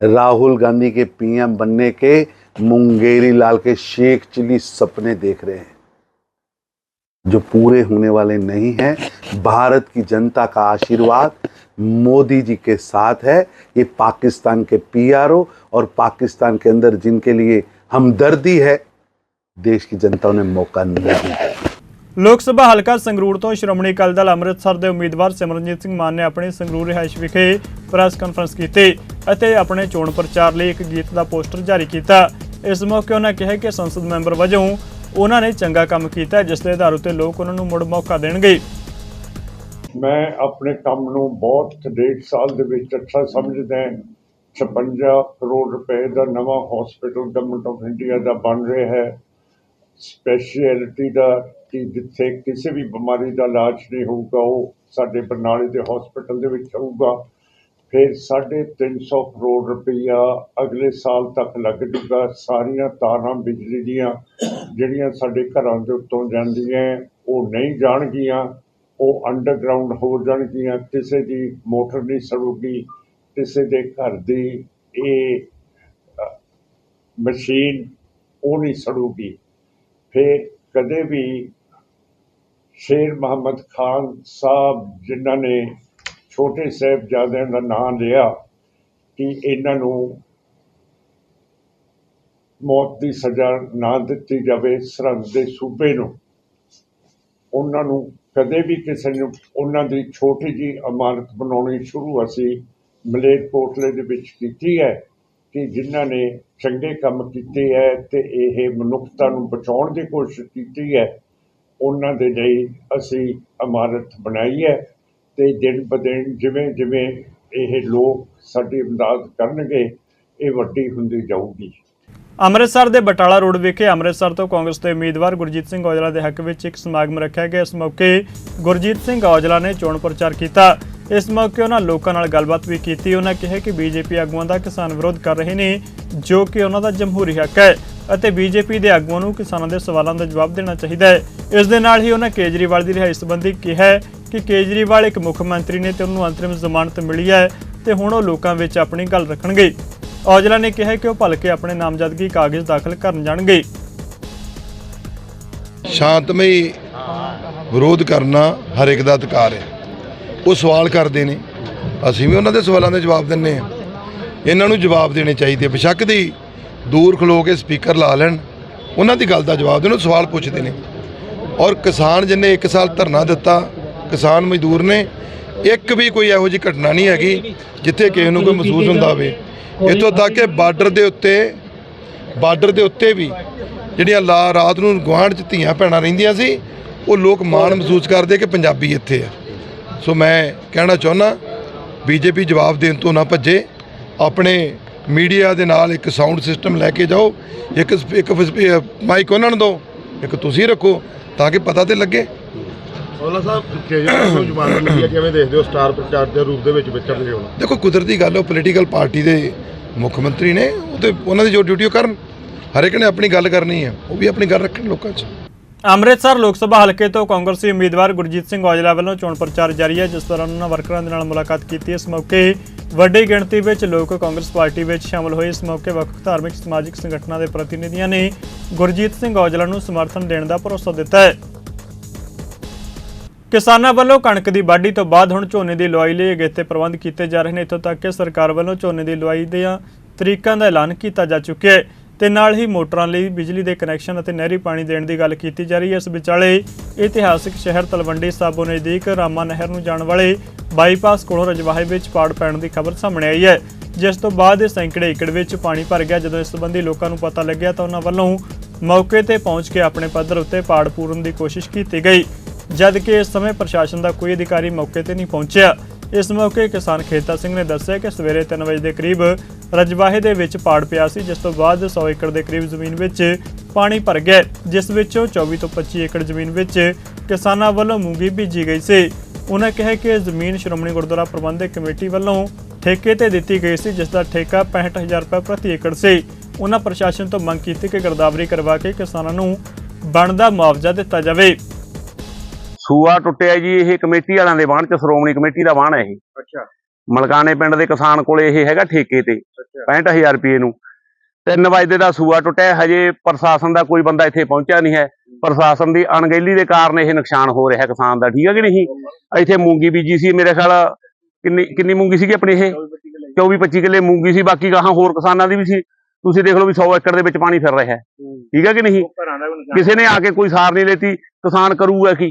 राहुल गांधी के पीएम बनने के मुंगेरी लाल के शेख चिली सपने देख रहे हैं, जो पूरे होने वाले नहीं हैं। भारत की जनता का आशीर्वाद मोदी जी के साथ है। ये पाकिस्तान के पीआरओ और पाकिस्तान के अंदर जिनके लिए हमदर्दी है, देश की जनता उन्हें मौका नहीं देगी ਲੋਕ ਸਭਾ ਹਲਕਾ ਸੰਗਰੂਰ ਤੋਂ ਸ਼੍ਰੋਮਣੀ ਅਕਾਲੀ ਦਲ ਅੰਮ੍ਰਿਤਸਰ ਦੇ ਉਮੀਦਵਾਰ ਸਿਮਰਨਜੀਤ ਸਿੰਘ ਮਾਨ ਨੇ ਆਪਣੀ ਸੰਗਰੂਰ ਰਿਹਾਇਸ਼ ਵਿਖੇ ਪ੍ਰੈਸ ਕਾਨਫਰੰਸ ਕੀਤੀ ਅਤੇ ਆਪਣੇ ਚੋਣ ਪ੍ਰਚਾਰ ਲਈ ਇੱਕ ਗੀਤ ਦਾ ਪੋਸਟਰ ਜਾਰੀ ਕੀਤਾ। ਇਸ ਮੌਕੇ ਉਹਨਾਂ ਕਿਹਾ ਕਿ ਸੰਸਦ ਮੈਂਬਰ ਵਜੋਂ ਉਹਨਾਂ ਨੇ ਚੰਗਾ ਕੰਮ ਕੀਤਾ, ਜਿਸ ਦੇ ਆਧਾਰ ਉੱਤੇ ਲੋਕ ਉਹਨਾਂ ਨੂੰ ਮੁੜ ਮੌਕਾ ਦੇਣਗੇ। ਮੈਂ ਆਪਣੇ ਕੰਮ ਨੂੰ ਬਹੁਤ ਡੇਢ ਸਾਲ ਦੇ ਵਿੱਚ ਅੱਛਾ ਸਮਝਦਾ ਹਾਂ। 56 ਕਰੋੜ ਰੁਪਏ ਦਾ ਨਵਾਂ ਹਸਪੀਟਲ ਗਵਰਨਮੈਂਟ ਆਫ ਇੰਡੀਆ ਦਾ ਬਣ ਰਿਹਾ ਹੈ। ਸਪੈਸ਼ਲਿਟੀ ਦਾ ਕਿ ਜਿੱਥੇ ਕਿਸੇ ਵੀ ਬਿਮਾਰੀ ਦਾ ਇਲਾਜ ਨਹੀਂ ਹੋਊਗਾ, ਉਹ ਸਾਡੇ ਬਰਨਾਲੇ ਦੇ ਹਸਪੀਟਲ ਦੇ ਵਿੱਚ ਹੋਊਗਾ। ਫਿਰ 350 ਕਰੋੜ ਰੁਪਈਆ ਅਗਲੇ ਸਾਲ ਤੱਕ ਲੱਗ ਜੂਗਾ। ਸਾਰੀਆਂ ਤਾਰਾਂ ਬਿਜਲੀ ਦੀਆਂ ਜਿਹੜੀਆਂ ਸਾਡੇ ਘਰਾਂ ਦੇ ਉੱਤੋਂ ਜਾਂਦੀਆਂ, ਉਹ ਨਹੀਂ ਜਾਣਗੀਆਂ। ਉਹ ਅੰਡਰਗਰਾਉਂਡ ਹੋ ਜਾਣਗੀਆਂ। ਕਿਸੇ ਦੀ ਮੋਟਰ ਨਹੀਂ ਸੜੂਗੀ। ਕਿਸੇ ਦੇ ਘਰ ਦੀ ਇਹ ਮਸ਼ੀਨ ਉਹ ਨਹੀਂ ਸੜੂਗੀ। ਫਿਰ ਕਦੇ ਵੀ ਸ਼ੇਰ ਮੁਹੰਮਦ ਖਾਨ ਸਾਹਿਬ, ਜਿਨ੍ਹਾਂ ਨੇ ਛੋਟੇ ਸਾਹਿਬਜ਼ਾਦਿਆਂ ਦਾ ਨਾਂ ਲਿਆ ਕਿ ਇਹਨਾਂ ਨੂੰ ਮੌਤ ਦੀ ਸਜ਼ਾ ਨਾ ਦਿੱਤੀ ਜਾਵੇ ਸਰਹੰਦ ਦੇ ਸੂਬੇ ਨੂੰ। ਉਹਨਾਂ ਨੂੰ ਕਦੇ ਵੀ ਕਿਸੇ ਨੂੰ ਉਹਨਾਂ ਦੀ ਛੋਟੀ ਜੀ ਇਮਾਰਤ ਬਣਾਉਣੀ ਸ਼ੁਰੂ ਅਸੀਂ ਮਲੇਰਕੋਟਲੇ ਦੇ ਵਿੱਚ ਕੀਤੀ ਹੈ ਕਿ ਜਿਨ੍ਹਾਂ ਨੇ ਚੰਗੇ ਕੰਮ ਕੀਤੇ ਹੈ ਤੇ ਇਹ ਮਨੁੱਖਤਾ ਨੂੰ ਬਚਾਉਣ ਦੀ ਕੋਸ਼ਿਸ਼ ਕੀਤੀ ਹੈ। ਉਹਨਾਂ ਦੇ ਲਈ ਅਸੀਂ ਇਮਾਰਤ ਬਣਾਈ ਹੈ ਤੇ ਦਿਨ ਬ ਦਿਨ ਜਿਵੇਂ ਜਿਵੇਂ ਇਹ ਲੋਕ ਸਾਡੀ ਇਮਦਾਦ ਕਰਨਗੇ, ਇਹ ਵੱਡੀ ਹੁੰਦੀ ਜਾਊਗੀ। ਅੰਮ੍ਰਿਤਸਰ ਦੇ ਬਟਾਲਾ ਰੋਡ ਵਿਖੇ ਅੰਮ੍ਰਿਤਸਰ ਤੋਂ ਕਾਂਗਰਸ ਦੇ ਉਮੀਦਵਾਰ ਗੁਰਜੀਤ ਸਿੰਘ ਔਜਲਾ ਦੇ ਹੱਕ ਵਿੱਚ ਇੱਕ ਸਮਾਗਮ ਰੱਖਿਆ ਗਿਆ। ਇਸ ਮੌਕੇ ਗੁਰਜੀਤ ਸਿੰਘ ਔਜਲਾ ਨੇ ਚੋਣ ਪ੍ਰਚਾਰ ਕੀਤਾ। ਇਸ ਮੌਕੇ ਉਹਨਾਂ ਲੋਕਾਂ ਨਾਲ ਗੱਲਬਾਤ ਵੀ ਕੀਤੀ। ਉਹਨਾਂ ਕਿਹਾ ਕਿ ਬੀਜੇਪੀ ਆਗੂਆਂ ਦਾ ਕਿਸਾਨ ਵਿਰੋਧ ਕਰ ਰਹੇ ਨੇ, ਜੋ ਕਿ ਉਹਨਾਂ ਦਾ ਜਮਹੂਰੀ ਹੱਕ ਹੈ। ਅਤੇ ਬੀਜੇਪੀ ਦੇ ਆਗੂਆਂ ਨੂੰ ਕਿਸਾਨਾਂ ਦੇ ਸਵਾਲਾਂ ਦਾ ਜਵਾਬ ਦੇਣਾ ਚਾਹੀਦਾ ਹੈ। ਇਸ ਦੇ ਨਾਲ ਹੀ ਉਹਨਾਂ ਕੇਜਰੀਵਾਲ ਦੀ ਰਿਹਾਈ ਸੰਬੰਧੀ ਕਿਹਾ ਕਿ ਕੇਜਰੀਵਾਲ ਇੱਕ ਮੁੱਖ ਮੰਤਰੀ ਨੇ ਤੇ ਉਹਨੂੰ ਅੰਤਰਿਮ ਜ਼ਮਾਨਤ ਮਿਲੀ ਹੈ ਤੇ ਹੁਣ ਉਹ ਲੋਕਾਂ ਵਿੱਚ ਆਪਣੀ ਗੱਲ ਰੱਖਣਗੇ। ਔਜਲਾ ਨੇ ਕਿਹਾ ਕਿ ਉਹ ਭਲਕੇ ਆਪਣੇ ਨਾਮਜ਼ਦਗੀ ਕਾਗਜ਼ ਦਾਖਲ ਕਰਨ ਜਾਣਗੇ। ਸ਼ਾਂਤਮਈ ਵਿਰੋਧ ਕਰਨਾ ਹਰ ਇੱਕ ਦਾ ਅਧਿਕਾਰ ਹੈ। ਉਹ ਸਵਾਲ ਕਰਦੇ ਨੇ। ਅਸੀਂ ਵੀ ਉਹਨਾਂ ਦੇ ਸਵਾਲਾਂ ਦੇ ਜਵਾਬ ਦਿੰਨੇ ਆ ਇਹਨਾਂ ਨੂੰ ਜਵਾਬ ਦੇਣੇ ਚਾਹੀਦੇ ਬੇਸ਼ੱਕ ਦੀ ਦੂਰ ਖਲੋ ਕੇ ਸਪੀਕਰ ਲਾ ਲੈਣ, ਉਹਨਾਂ ਦੀ ਗੱਲ ਦਾ ਜਵਾਬ ਦੇਣ, ਉਹ ਸਵਾਲ ਪੁੱਛਦੇ ਨੇ। ਔਰ ਕਿਸਾਨ ਜਿੰਨੇ ਇੱਕ ਸਾਲ ਧਰਨਾ ਦਿੱਤਾ, ਕਿਸਾਨ ਮਜ਼ਦੂਰ ਨੇ, ਇੱਕ ਵੀ ਕੋਈ ਇਹੋ ਜਿਹੀ ਘਟਨਾ ਨਹੀਂ ਹੈਗੀ ਜਿੱਥੇ ਕਿਸੇ ਨੂੰ ਕੋਈ ਮਹਿਸੂਸ ਹੁੰਦਾ ਹੋਵੇ। ਇੱਥੋਂ ਤੱਕ ਕਿ ਬਾਰਡਰ ਦੇ ਉੱਤੇ, ਬਾਰਡਰ ਦੇ ਉੱਤੇ ਵੀ ਜਿਹੜੀਆਂ ਲਾ ਰਾਤ ਨੂੰ ਗੁਆਂਢ ਚ ਧੀਆਂ ਭੈਣਾਂ ਰਹਿੰਦੀਆਂ ਸੀ, ਉਹ ਲੋਕ ਮਾਣ ਮਹਿਸੂਸ ਕਰਦੇ ਕਿ ਪੰਜਾਬੀ ਇੱਥੇ ਆ। ਸੋ ਮੈਂ ਕਹਿਣਾ ਚਾਹੁੰਦਾ ਬੀਜੇਪੀ ਜਵਾਬ ਦੇਣ ਤੋਂ ਨਾ ਭੱਜੇ, ਆਪਣੇ ਮੀਡੀਆ ਦੇ ਨਾਲ ਇੱਕ ਸਾਊਂਡ ਸਿਸਟਮ ਲੈ ਕੇ ਜਾਓ ਇੱਕ ਇੱਕ ਮਾਈਕ ਉਹਨਾਂ ਨੂੰ ਦਿਓ ਇੱਕ ਤੁਸੀਂ ਰੱਖੋ ਤਾਂ ਕਿ ਪਤਾ ਤੇ ਲੱਗੇ। ਔਲਾ ਸਾਹਿਬ ਕੇਜਰੀਵਾਲ ਨੂੰ ਜਮਾਨਤ ਮਿਲੀ ਕਿਵੇਂ ਦੇਖਦੇ ਹੋ ਸਟਾਰ ਪ੍ਰਚਾਰ ਦੇ ਰੂਪ ਦੇ ਵਿੱਚ ਵਿਚਰਦੇ ਹੋ? ਦੇਖੋ ਕੁਦਰਤੀ ਗੱਲ ਹੈ, ਉਹ ਪੋਲੀਟੀਕਲ ਪਾਰਟੀ ਦੇ ਮੁੱਖ ਮੰਤਰੀ ਨੇ ਉਹ ਤੇ ਉਹਨਾਂ ਦੀ ਜੋ ਡਿਊਟੀ ਉਹ ਕਰਨ। ਹਰ ਇੱਕ ਨੇ ਆਪਣੀ ਗੱਲ ਕਰਨੀ ਹੈ ਉਹ ਵੀ ਆਪਣੀ ਗੱਲ ਰੱਖਣ ਲੋਕਾਂ 'ਚ। ਅੰਮ੍ਰਿਤਸਰ ਲੋਕ ਸਭਾ ਹਲਕੇ ਤੋਂ ਕਾਂਗਰਸੀ ਉਮੀਦਵਾਰ ਗੁਰਜੀਤ ਸਿੰਘ ਔਜਲਾ ਵੱਲੋਂ ਚੋਣ ਪ੍ਰਚਾਰ ਜਾਰੀ ਹੈ ਜਿਸ ਦੌਰਾਨ ਉਹਨਾਂ ਵਰਕਰਾਂ ਦੇ ਨਾਲ ਮੁਲਾਕਾਤ ਕੀਤੀ ਇਸ ਮੌਕੇ ਵੱਡੀ ਗਿਣਤੀ ਵਿੱਚ ਲੋਕ ਕਾਂਗਰਸ ਪਾਰਟੀ ਵਿੱਚ ਸ਼ਾਮਲ ਹੋਏ। ਇਸ ਮੌਕੇ ਵੱਖ ਧਾਰਮਿਕ, ਸਮਾਜਿਕ ਸੰਗਠਨਾਂ ਦੇ ਪ੍ਰਤੀਨਿਧੀਆਂ ਨੇ ਗੁਰਜੀਤ ਸਿੰਘ ਔਜਲਾ ਨੂੰ ਸਮਰਥਨ ਦੇਣ ਦਾ ਭਰੋਸਾ ਦਿੱਤਾ ਹੈ। ਕਿਸਾਨਾਂ ਵੱਲੋਂ ਕਣਕ ਦੀ ਵਾਢੀ ਤੋਂ ਬਾਅਦ ਹੁਣ ਝੋਨੇ ਦੀ ਲਵਾਈ ਲਈ ਅਗੇਤੇ ਪ੍ਰਬੰਧ ਕੀਤੇ ਜਾ ਰਹੇ ਨੇ। ਇੱਥੋਂ ਤੱਕ ਕਿ ਸਰਕਾਰ ਵੱਲੋਂ ਝੋਨੇ ਦੀ ਲਵਾਈ ਦੀਆਂ ਤਰੀਕਾਂ ਦਾ ਐਲਾਨ ਕੀਤਾ ਜਾ ਚੁੱਕਿਆ ਹੈ। ਤੇ ਨਾਲ ਹੀ ਮੋਟਰਾਂ ਲਈ ਬਿਜਲੀ ਦੇ ਕਨੈਕਸ਼ਨ ਅਤੇ ਨਹਿਰੀ ਪਾਣੀ ਦੇਣ ਦੀ ਗੱਲ ਕੀਤੀ ਜਾ ਰਹੀ ਹੈ। ਇਸ ਵਿਚਾਲੇ ਇਤਿਹਾਸਕ ਸ਼ਹਿਰ ਤਲਵੰਡੀ ਸਾਬੋ ਨਜ਼ਦੀਕ ਰਾਮਾ ਨਹਿਰ ਨੂੰ ਜਾਣ ਵਾਲੇ ਬਾਈਪਾਸ ਕੋਲੋਂ ਰਜਵਾਹੇ ਵਿੱਚ ਪਾੜ ਪੈਣ ਦੀ ਖਬਰ ਸਾਹਮਣੇ ਆਈ ਹੈ। ਜਿਸ ਤੋਂ ਬਾਅਦ ਇਹ ਸੈਂਕੜੇ ਏਕੜ ਵਿੱਚ ਪਾਣੀ ਭਰ ਗਿਆ। ਜਦੋਂ ਇਸ ਸੰਬੰਧੀ ਲੋਕਾਂ ਨੂੰ ਪਤਾ ਲੱਗਿਆ ਤਾਂ ਉਹਨਾਂ ਵੱਲੋਂ ਮੌਕੇ ਤੇ ਪਹੁੰਚ ਕੇ ਆਪਣੇ ਪੱਧਰ ਉੱਤੇ ਪਾੜ ਪੂਰਨ ਦੀ ਕੋਸ਼ਿਸ਼ ਕੀਤੀ ਗਈ ਜਦ ਕਿ ਇਸ ਸਮੇਂ ਪ੍ਰਸ਼ਾਸਨ ਦਾ ਕੋਈ ਅਧਿਕਾਰੀ ਮੌਕੇ ਤੇ ਨਹੀਂ ਪਹੁੰਚਿਆ। ਇਸ ਮੌਕੇ ਕਿਸਾਨ ਖੇਤਾ ਸਿੰਘ ਨੇ ਦੱਸਿਆ ਕਿ ਸਵੇਰੇ 3 ਵਜੇ ਦੇ ਕਰੀਬ ਰਜਵਾਹੇ ਦੇ ਵਿੱਚ ਪਾੜ ਪਿਆ ਸੀ ਜਿਸ ਤੋਂ ਬਾਅਦ 100 ਏਕੜ ਦੇ ਕਰੀਬ ਜ਼ਮੀਨ ਵਿੱਚ ਪਾਣੀ ਭਰ ਗਿਆ। ਜਿਸ ਵਿੱਚੋਂ 24 ਤੋਂ 25 ਏਕੜ ਜ਼ਮੀਨ ਵਿੱਚ ਕਿਸਾਨਾਂ ਵੱਲੋਂ ਮੂੰਗੀ ਬੀਜੀ ਗਈ ਸੀ। ਉਹਨਾਂ ਕਿਹਾ ਕਿ ਜ਼ਮੀਨ ਸ਼੍ਰੋਮਣੀ ਗੁਰਦੁਆਰਾ ਪ੍ਰਬੰਧਕ ਕਮੇਟੀ ਵੱਲੋਂ ਠੇਕੇ ਤੇ ਦਿੱਤੀ ਗਈ ਸੀ ਜਿਸ ਦਾ ਠੇਕਾ 65000 ਰੁਪਏ ਪ੍ਰਤੀ ਏਕੜ ਸੀ। ਉਹਨਾਂ ਪ੍ਰਸ਼ਾਸਨ ਤੋਂ ਮੰਗ ਕੀਤੀ ਕਿ ਗਰਦਾਵਰੀ ਕਰਵਾ ਕੇ ਕਿਸਾਨਾਂ ਨੂੰ ਬਣਦਾ ਮੁਆਵਜ਼ਾ ਦਿੱਤਾ ਜਾਵੇ। ਸੂਆ ਟੁੱਟਿਆ ਜੀ ਇਹ ਕਮੇਟੀ ਵਾਲਿਆਂ ਦੇ ਬਾਣ ਚ ਸ਼੍ਰੋਮਣੀ ਕਮੇਟੀ ਦਾ ਬਾਣ ਹੈ ਇਹ। ਅੱਛਾ। ਮਲਕਾਨੇ ਪਿੰਡ ਦੇ ਕਿਸਾਨ ਕੋਲੇ ਇਹ ਹੈਗਾ ਠੇਕੇ ਤੇ 65000 ਰੁਪਏ ਨੂੰ। 3 ਵਜੇ ਦਾ ਸੂਆ ਟੁੱਟਿਆ ਹਜੇ ਪ੍ਰਸ਼ਾਸਨ ਦਾ ਕੋਈ ਬੰਦਾ ਇੱਥੇ ਪਹੁੰਚਿਆ ਨਹੀਂ ਹੈ। ਪ੍ਰਸ਼ਾਸਨ ਦੀ ਅਣਗਹਿਲੀ ਦੇ ਕਾਰਨ ਇਹ ਨੁਕਸਾਨ ਹੋ ਰਿਹਾ ਕਿਸਾਨ ਦਾ ਠੀਕ ਹੈ ਕਿ ਨਹੀਂ? ਇੱਥੇ ਮੂੰਗੀ ਬੀਜੀ ਸੀ ਮੇਰੇ ਖਿਆਲ ਕਿੰਨੀ ਕਿੰਨੀ ਮੂੰਗੀ ਸੀਗੀ ਆਪਣੀ ਇਹ? 24 25 ਕਿੱਲੇ ਮੂੰਗੀ ਸੀ ਬਾਕੀ ਗਾਹਾਂ ਹੋਰ ਕਿਸਾਨਾਂ ਦੀ ਵੀ ਸੀ। ਤੁਸੀਂ ਦੇਖ ਲਓ ਵੀ 100 ਏਕੜ ਦੇ ਵਿੱਚ ਪਾਣੀ ਫਿਰ ਰਿਹਾ ਹੈ। ਠੀਕ ਹੈ ਕਿ ਨਹੀਂ? ਕਿਸੇ ਨੇ ਆ ਕੇ ਕੋਈ ਸਾਰ ਨਹੀਂ ਲੈਤੀ ਕਿਸਾਨ ਕਰੂਗਾ ਕੀ?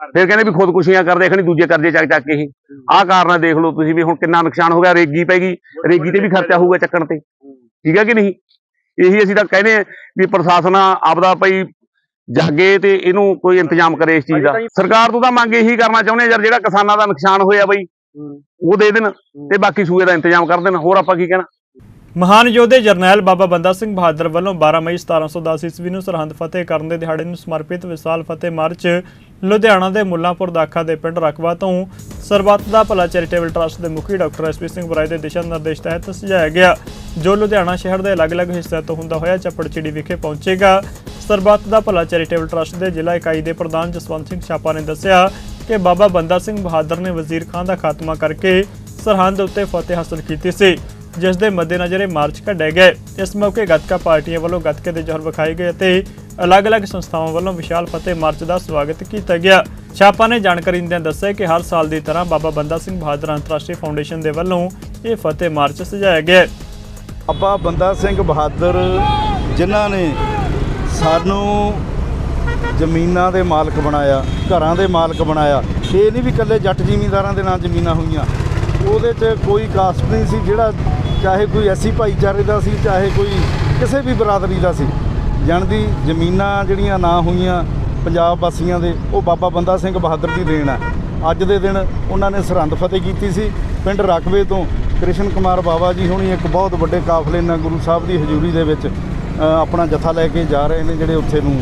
ਫਿਰ ਕਹਿੰਦੇ ਵੀ ਖੁਦਕੁਸ਼ੀਆਂ ਕਰਦੇ ਖਣੀ ਦੂਜੇ ਕਰਜ਼ੇ ਚੱਕ ਚੱਕ ਕੇ ਇਹ ਆਹ ਕਾਰਨ ਦੇਖ ਲਓ ਤੁਸੀਂ ਵੀ ਹੁਣ ਕਿੰਨਾ ਨੁਕਸਾਨ ਹੋ ਗਿਆ ਰੇਗੀ ਪੈ ਗਈ ਰੇਗੀ ਤੇ ਵੀ ਖਰਚਾ ਹੋਊਗਾ ਚੱਕਣ ਤੇ। ਠੀਕ ਹੈ ਕਿ ਨਹੀਂ? ਇਹੀ ਅਸੀਂ ਤਾਂ ਕਹਿੰਦੇ ਆ ਵੀ ਪ੍ਰਸ਼ਾਸਨ ਆਪਦਾ ਭਈ ਜਾਗੇ ਤੇ ਇਹਨੂੰ ਕੋਈ ਇੰਤਜ਼ਾਮ ਕਰੇ ਇਸ ਚੀਜ਼ ਦਾ। ਸਰਕਾਰ ਤੋਂ ਤਾਂ ਮੰਗ ਇਹੀ ਕਰਨਾ ਚਾਹੁੰਦੇ ਆ ਯਾਰ ਜਿਹੜਾ ਕਿਸਾਨਾਂ ਦਾ ਨੁਕਸਾਨ ਹੋਇਆ ਬਈ ਉਹ ਦੇ ਦੇਣ ਤੇ ਬਾਕੀ ਸੂਏ ਦਾ ਇੰਤਜ਼ਾਮ ਕਰ ਦੇਣ। ਹੋਰ ਆਪਾਂ ਕੀ ਕਹਿਣਾ? ਮਹਾਨ ਯੋਧੇ ਜਰਨੈਲ ਬਾਬਾ ਬੰਦਾ ਸਿੰਘ ਬਹਾਦਰ ਵੱਲੋਂ 12 ਮਈ 1710 ਈਸਵੀ ਨੂੰ ਸਰਹੰਦ ਫਤਿਹ ਕਰਨ ਦੇ ਦਿਹਾੜੇ ਨੂੰ ਸਮਰਪਿਤ ਵਿਸ਼ਾਲ ਫਤਿਹ ਮਾਰਚ ਲੁਧਿਆਣਾ ਦੇ ਮੁੱਲਾਂਪੁਰ ਦਾਖਾ ਦੇ ਪਿੰਡ ਰਕਵਾ ਤੋਂ ਸਰਬੱਤ ਦਾ ਭਲਾ ਚੈਰੀਟੇਬਲ ਟਰਸਟ ਦੇ ਮੁਖੀ ਡਾਕਟਰ ਐਸਪੀ ਸਿੰਘ ਬਰਾਏ ਦੇ ਦਿਸ਼ਾ ਨਿਰਦੇਸ਼ ਤਹਿਤ ਸਜਾਇਆ ਗਿਆ, ਜੋ ਲੁਧਿਆਣਾ ਸ਼ਹਿਰ ਦੇ ਅਲੱਗ-ਅਲੱਗ ਹਿੱਸਿਆਂ ਤੋਂ ਹੁੰਦਾ ਹੋਇਆ ਚੱਪੜਚਿੜੀ ਵਿਖੇ ਪਹੁੰਚੇਗਾ। ਸਰਬੱਤ ਦਾ ਭਲਾ ਚੈਰੀਟੇਬਲ ਟਰਸਟ ਦੇ ਜ਼ਿਲ੍ਹਾ ਇਕਾਈ ਦੇ ਪ੍ਰਧਾਨ ਜਸਵੰਤ ਸਿੰਘ ਛਾਪਾ ਨੇ ਦੱਸਿਆ ਕਿ ਬਾਬਾ ਬੰਦਾ ਸਿੰਘ ਬਹਾਦਰ ਨੇ ਵਜ਼ੀਰ ਖਾਨ ਦਾ ਖਾਤਮਾ ਕਰਕੇ ਸਰਹੰਦ ਉੱਤੇ ਫਤਿਹ ਹਾਸਲ ਕੀਤੀ ਸੀ। ਜਿਸ ਦੇ ਮੱਦੇਨਜ਼ਰ ਇਹ ਮਾਰਚ ਕੱਢੇ ਗਏ। ਇਸ ਮੌਕੇ ਗੱਤਕਾ ਪਾਰਟੀਆਂ ਵੱਲੋਂ ਗੱਤਕੇ ਦੇ ਜੋਹਰ ਵਿਖਾਏ ਗਏ ਅਤੇ ਅਲੱਗ-ਅਲੱਗ ਸੰਸਥਾਵਾਂ ਵੱਲੋਂ ਵਿਸ਼ਾਲ ਫਤਿਹ ਮਾਰਚ ਦਾ ਸਵਾਗਤ ਕੀਤਾ ਗਿਆ। ਛਾਪਾ ਨੇ ਜਾਣਕਾਰੀ ਦਿੰਦਿਆਂ ਦੱਸਿਆ ਕਿ ਹਰ ਸਾਲ ਦੀ ਤਰ੍ਹਾਂ ਬਾਬਾ ਬੰਦਾ ਸਿੰਘ ਬਹਾਦਰ ਅੰਤਰਰਾਸ਼ਟਰੀ ਫਾਊਂਡੇਸ਼ਨ ਦੇ ਵੱਲੋਂ ਇਹ ਫਤਿਹ ਮਾਰਚ ਸਜਾਇਆ ਗਿਆ। ਬਾਬਾ ਬੰਦਾ ਸਿੰਘ ਬਹਾਦਰ, ਜਿਨ੍ਹਾਂ ਨੇ ਸਾਨੂੰ ਜ਼ਮੀਨਾਂ ਦੇ ਮਾਲਕ ਬਣਾਇਆ, ਘਰਾਂ ਦੇ ਮਾਲਕ ਬਣਾਇਆ, ਇਹ ਨਹੀਂ ਵੀ ਇਕੱਲੇ ਜੱਟ ਜ਼ਿਮੀਂਦਾਰਾਂ ਦੇ ਨਾਂ ਜ਼ਮੀਨਾਂ ਹੋਈਆਂ। ਉਹਦੇ 'ਚ ਕੋਈ ਕਾਸਟ ਨਹੀਂ ਸੀ ਜਿਹੜਾ ਚਾਹੇ ਕੋਈ ਐਸੀ ਭਾਈਚਾਰੇ ਦਾ ਸੀ ਚਾਹੇ ਕੋਈ ਕਿਸੇ ਵੀ ਬਰਾਦਰੀ ਦਾ ਸੀ। ਜਾਣਦੀ ਜ਼ਮੀਨਾਂ ਜਿਹੜੀਆਂ ਨਾ ਹੋਈਆਂ ਪੰਜਾਬ ਵਾਸੀਆਂ ਦੇ ਉਹ ਬਾਬਾ ਬੰਦਾ ਸਿੰਘ ਬਹਾਦਰ ਦੀ ਦੇਣ ਆ। ਅੱਜ ਦੇ ਦਿਨ ਉਹਨਾਂ ਨੇ ਸਰਹੰਦ ਫਤਿਹ ਕੀਤੀ ਸੀ। ਪਿੰਡ ਰਕਬੇ ਤੋਂ ਕ੍ਰਿਸ਼ਨ ਕੁਮਾਰ ਬਾਬਾ ਜੀ ਹੁਣੀ ਇੱਕ ਬਹੁਤ ਵੱਡੇ ਕਾਫਲੇ ਨਾਲ ਗੁਰੂ ਸਾਹਿਬ ਦੀ ਹਜ਼ੂਰੀ ਦੇ ਵਿੱਚ ਆਪਣਾ ਜਥਾ ਲੈ ਕੇ ਜਾ ਰਹੇ ਨੇ ਜਿਹੜੇ ਉੱਥੇ ਨੂੰ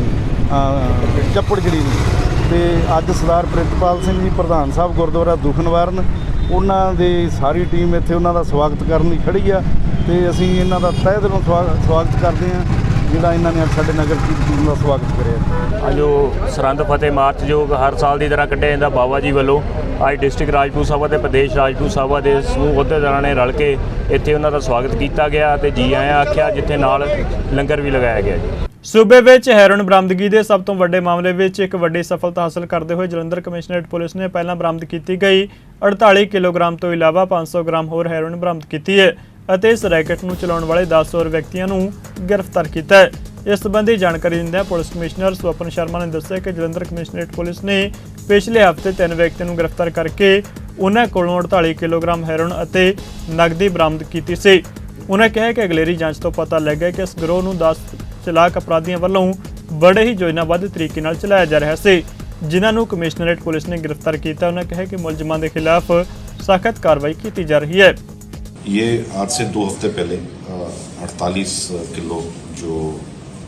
ਅ, ਚੱਪੜਚਿੜੀ ਨੂੰ। ਤੇ ਅੱਜ ਸਰਦਾਰ ਪ੍ਰਿਤਪਾਲ ਸਿੰਘ ਜੀ ਪ੍ਰਧਾਨ ਸਾਹਿਬ ਗੁਰਦੁਆਰਾ ਦੁੱਖ ਨਿਵਾਰਨ ਉਹਨਾਂ ਦੀ ਸਾਰੀ ਟੀਮ ਇੱਥੇ ਉਹਨਾਂ ਦਾ ਸਵਾਗਤ ਕਰਨ ਲਈ ਖੜੀ ਆ ਤੇ ਅਸੀਂ ਇਹਨਾਂ ਦਾ ਤਹਿ ਦਿਲੋਂ ਸਵਾ- ਸਵਾਗਤ ਕਰਦੇ ਹਾਂ, ਜਿਹੜਾ ਇਹਨਾਂ ਨੇ ਅੱਜ ਸਾਡੇ ਨਗਰ ਕੀਰਤਨ ਦਾ ਸਵਾਗਤ ਕਰਿਆ। ਅੱਜ ਜੋ ਸਰਹੰਦ ਫਤਿਹ ਮਾਰਚ ਜੋ ਹਰ ਸਾਲ ਦੀ ਤਰ੍ਹਾਂ ਕੱਢਿਆ ਜਾਂਦਾ ਬਾਬਾ ਜੀ ਵੱਲੋਂ। ਅੱਜ ਡਿਸਟ੍ਰਿਕਟ ਰਾਜਪੂਤ ਸਭਾ ਤੇ ਪ੍ਰਦੇਸ਼ ਰਾਜਪੂਤ ਸਭਾ ਦੇ ਸਮੂਹ ਅਹੁਦੇਦਾਰਾਂ ਨੇ ਰਲ ਕੇ ਇੱਥੇ ਉਹਨਾਂ ਦਾ ਸਵਾਗਤ ਕੀਤਾ ਗਿਆ ਤੇ ਜੀ ਆਇਆਂ ਆਖਿਆ ਜਿੱਥੇ ਨਾਲ ਲੰਗਰ ਵੀ ਲਗਾਇਆ ਗਿਆ ਜੀ। ਸੂਬੇ ਵਿੱਚ ਹੈਰੋਨ ਬਰਾਮਦਗੀ ਦੇ ਸਭ ਤੋਂ ਵੱਡੇ ਮਾਮਲੇ ਵਿੱਚ ਇੱਕ ਵੱਡੀ ਸਫਲਤਾ ਹਾਸਲ ਕਰਦੇ ਹੋਏ ਜਲੰਧਰ ਕਮਿਸ਼ਨਰੇਟ ਪੁਲਿਸ ਨੇ ਪਹਿਲਾਂ ਬਰਾਮਦ ਕੀਤੀ ਗਈ। 48 ਕਿਲੋਗ੍ਰਾਮ ਤੋਂ ਇਲਾਵਾ 500 ਗ੍ਰਾਮ ਹੋਰ ਹੈਰੋਇਨ ਬਰਾਮਦ ਕੀਤੀ ਹੈ ਅਤੇ ਇਸ ਰੈਕਟ ਨੂੰ ਚਲਾਉਣ ਵਾਲੇ 10 ਹੋਰ ਵਿਅਕਤੀਆਂ ਨੂੰ ਗ੍ਰਿਫਤਾਰ ਕੀਤਾ ਹੈ। ਇਸ ਸੰਬੰਧੀ ਜਾਣਕਾਰੀ ਦਿੰਦਿਆਂ ਪੁਲਿਸ ਕਮਿਸ਼ਨਰ ਸਵਪਨ ਸ਼ਰਮਾ ਨੇ ਦੱਸਿਆ ਕਿ ਜਲੰਧਰ ਕਮਿਸ਼ਨਰੇਟ ਪੁਲਿਸ ਨੇ ਪਿਛਲੇ ਹਫ਼ਤੇ ਤਿੰਨ ਵਿਅਕਤੀਆਂ ਨੂੰ ਗ੍ਰਿਫਤਾਰ ਕਰਕੇ ਉਹਨਾਂ ਕੋਲੋਂ 48 ਕਿਲੋਗ੍ਰਾਮ ਹੈਰੋਨ ਅਤੇ ਨਕਦੀ ਬਰਾਮਦ ਕੀਤੀ ਸੀ। ਉਹਨਾਂ ਕਿਹਾ ਕਿ ਅਗਲੇਰੀ ਜਾਂਚ ਤੋਂ ਪਤਾ ਲੱਗਿਆ ਕਿ ਇਸ ਗਰੋਹ ਨੂੰ 10 ਚਲਾਕ ਅਪਰਾਧੀਆਂ ਵੱਲੋਂ ਬੜੇ ਹੀ ਯੋਜਨਾਬੱਧ ਤਰੀਕੇ ਨਾਲ ਚਲਾਇਆ ਜਾ ਰਿਹਾ ਸੀ ਜਿਨ੍ਹਾਂ ਨੂੰ ਕਮਿਸ਼ਨਰੇਟ ਪੁਲਿਸ ਨੇ ਗ੍ਰਿਫਤਾਰ ਕੀਤਾ ਉਹਨਾਂ ਕਿਹਾ ਕਿ ਮੁਲਜ਼ਮਾਂ ਦੇ ਖਿਲਾਫ ਸਖਤ ਕਾਰਵਾਈ ਕੀਤੀ ਜਾ ਰਹੀ ਹੈ ये आज से दो हफ्ते पहले अड़तालीस किलो जो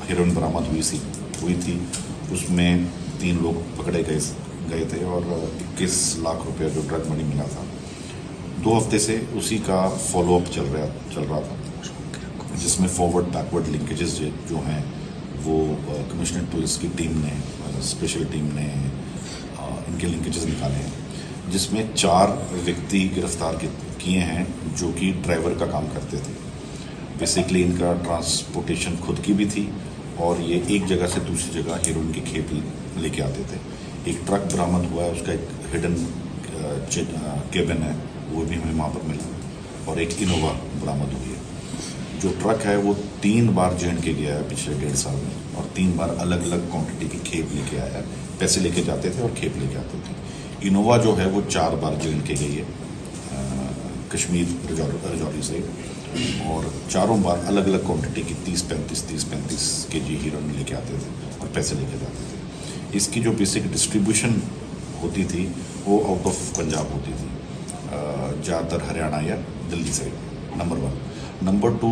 हेरोइन बरामद हुई सी हुई थी उसमें तीन लोग पकड़े गए गए थे और 21 लाख रुपए जो ड्रग मनी मिला था दो हफ्ते से उसी का फॉलोअप चल रहा चल रहा था जिसमें फॉरवर्ड बैकवर्ड लिंकेजेस जो हैं, वो कमिश्नर पुलिस की टीम ने स्पेशल टीम ने इनके लिंकेजेस निकाले हैं, जिसमें चार व्यक्ति गिरफ़्तार किए हैं, जो कि ड्राइवर का काम करते थे। बेसिकली इनका ट्रांसपोर्टेशन खुद की भी थी और ये एक जगह से दूसरी जगह हीरोइन की खेप लेके आते थे। एक ट्रक बरामद हुआ है, उसका एक हिडन केबिन है, वो भी हमें वहाँ पर मिला और एक इनोवा बरामद हुई है। जो ट्रक है, वो तीन बार जे के गया है पिछले डेढ़ साल में और तीन बार अलग अलग क्वांटिटी की खेप लेके आया है। पैसे लेके जाते थे और खेप लेके आते थे। इनोवा जो है, वो चार बार जे के गई है कश्मीर, रजौरी रजौरी से। और चारों बार अलग अलग क्वांटिटी की तीस, पैंतीस तीस, पैंतीस के जी हीरोइन लेके आते थे और पैसे लेके जाते थे। इसकी जो बेसिक डिस्ट्रीब्यूशन होती थी, वो आउट ऑफ़ पंजाब होती थी। ज़्यादातर हरियाणा या दिल्ली से नंबर वन नंबर टू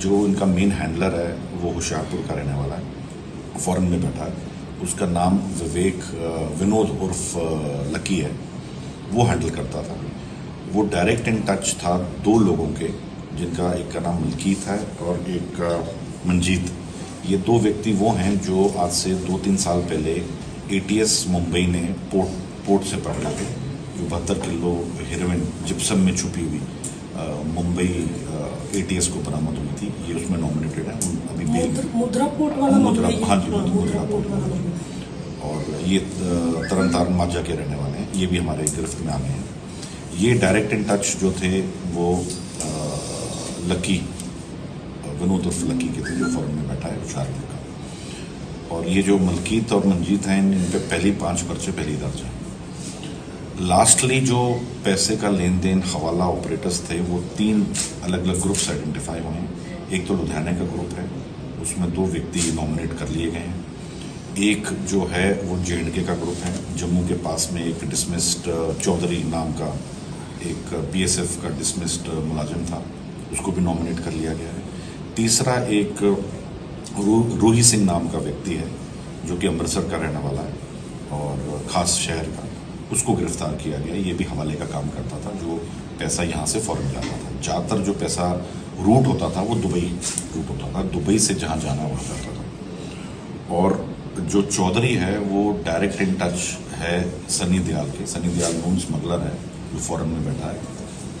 जो इनका मेन हैंडलर है, वो होशियारपुर का रहने वाला है फॉरन में बैठा है। उसका नाम विवेक विनोद उर्फ़ लकी है। वो हैंडल करता था। वो डायरेक्ट इन टच था दो लोगों के, जिनका एक का नाम मलकीत है और एक का मंजीत। ये दो व्यक्ति वो हैं जो आज से दो तीन साल पहले एटीएस मुंबई ने पोर्ट पोर्ट से पकड़ा थे। जो बहत्तर किलो हेरोइन जिप्सम में छुपी हुई। मुंबई एटीएस को बरामद हुई थी। ये उसमें नॉमिनेटेड है। अभी बेल मुद्रा पोर्ट वाला मुद्रा हाँ जी मुद्रा पोर्ट वाला और ये तरन तारण माजा के रहने वाले हैं। ये भी हमारे गिरफ्त में आ गए हैं। ये डायरेक्ट इन टच जो थे वो अ, लकी विनोद उर्फ़ लकी के थे जो फॉरन में बैठा है हुशारपुर का। और ये जो मलकीत और मंजीत हैं इन पर पहली पाँच पर्चे पहली दर्ज है। लास्टली जो पैसे का लेन देन हवाला ऑपरेटर्स थे वो तीन अलग अलग ग्रुप्स आइडेंटिफाई हुए हैं। एक तो लुधियाना का ग्रुप है उसमें दो व्यक्ति नॉमिनेट कर लिए गए हैं। एक जो है वो जे के का ग्रुप है जम्मू के पास में एक डिसमिस्ड चौधरी नाम का एक बीएसएफ का डिसमिस्ड मुलाजिम था उसको भी नॉमिनेट कर लिया गया है। तीसरा एक रू, रूही सिंह नाम का व्यक्ति है जो कि अमृतसर का रहने वाला है और खास शहर का। उसको गिरफ़्तार किया गया। ये भी हवाले का काम करता था, जो पैसा यहाँ से फॉरेन जाता था। ज़्यादातर जो पैसा रूट होता था, वो दुबई रूट होता था। दुबई से जहाँ जाना वहाँ जाता था। और जो चौधरी है, वो डायरेक्ट इन टच है सनी दयाल के। सनी दयाल नून स्मगलर है, जो फॉरन में बैठा है,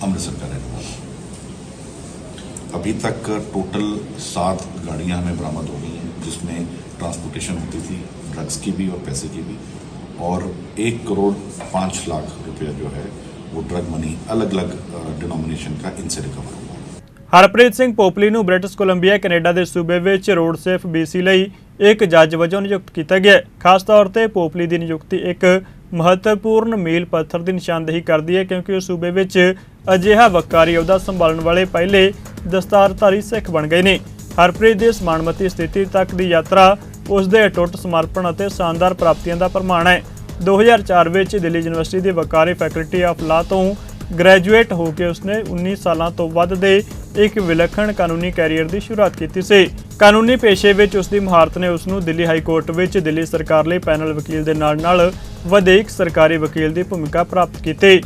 अमृतसर का रहने वाला अभी तक टोटल सात गाड़ियाँ हमें बरामद हो गई हैं, जिसमें ट्रांसपोर्टेशन होती थी, ड्रग्स की भी और पैसे की भी। और एक करोड़ पाँच लाख रुपया जो है वो ड्रग मनी अलग अलग डिनोमिनेशन का इनसे रिकवर हुआ ਹਰਪ੍ਰੀਤ ਸਿੰਘ ਪੋਪਲੀ ਨੂੰ ਬ੍ਰਿਟਿਸ਼ ਕੋਲੰਬੀਆ ਕੈਨੇਡਾ ਦੇ ਸੂਬੇ ਵਿੱਚ ਰੋਡ ਸੇਫ BC ਲਈ ਇੱਕ ਜੱਜ ਵਜੋਂ ਨਿਯੁਕਤ ਕੀਤਾ ਗਿਆ ਹੈ। ਖਾਸ ਤੌਰ ਤੇ ਪੋਪਲੀ ਦੀ ਨਿਯੁਕਤੀ ਇੱਕ ਮਹੱਤਵਪੂਰਨ ਮੀਲ ਪੱਥਰ ਦੀ ਨਿਸ਼ਾਨਦੇਹੀ ਕਰਦੀ ਹੈ ਕਿਉਂਕਿ ਉਹ ਸੂਬੇ ਵਿੱਚ ਅਜਿਹਾ ਵਕਾਰੀ ਅਹੁਦਾ ਸੰਭਾਲਣ ਵਾਲੇ ਪਹਿਲੇ ਦਸਤਾਰਧਾਰੀ ਸਿੱਖ ਬਣ ਗਏ ਨੇ ਹਰਪ੍ਰੀਤ ਦੀ ਸਮਾਨਮਤੀ ਸਥਿਤੀ ਤੱਕ ਦੀ ਯਾਤਰਾ ਉਸ ਦੇ ਅਟੁੱਟ ਸਮਰਪਣ ਅਤੇ ਸ਼ਾਨਦਾਰ ਪ੍ਰਾਪਤੀਆਂ ਦਾ ਪ੍ਰਮਾਣ ਹੈ। 2004 ਵਿੱਚ ਦਿੱਲੀ ਯੂਨੀਵਰਸਿਟੀ ਦੀ ਵਕਾਰੀ ਫੈਕਲਟੀ ਆਫ ਲਾ ਤੋਂ ਗ੍ਰੈਜੂਏਟ ਹੋ ਕੇ ਉਸਨੇ 19 ਸਾਲਾਂ ਤੋਂ ਵੱਧ ਦੇ ਇੱਕ ਵਿਲੱਖਣ ਕਾਨੂੰਨੀ ਕੈਰੀਅਰ ਦੀ ਸ਼ੁਰੂਆਤ ਕੀਤੀ ਸੀ। ਕਾਨੂੰਨੀ ਪੇਸ਼ੇ ਵਿੱਚ ਉਸ ਦੀ ਮਹਾਰਤ ਨੇ ਉਸ ਨੂੰ ਦਿੱਲੀ ਹਾਈ ਕੋਰਟ ਵਿੱਚ ਦਿੱਲੀ ਸਰਕਾਰ ਲਈ ਪੈਨਲ ਵਕੀਲ ਦੇ ਨਾਲ-ਨਾਲ ਵਧੇਕ ਸਰਕਾਰੀ ਵਕੀਲ ਦੀ ਭੂਮਿਕਾ ਪ੍ਰਾਪਤ ਕੀਤੀ,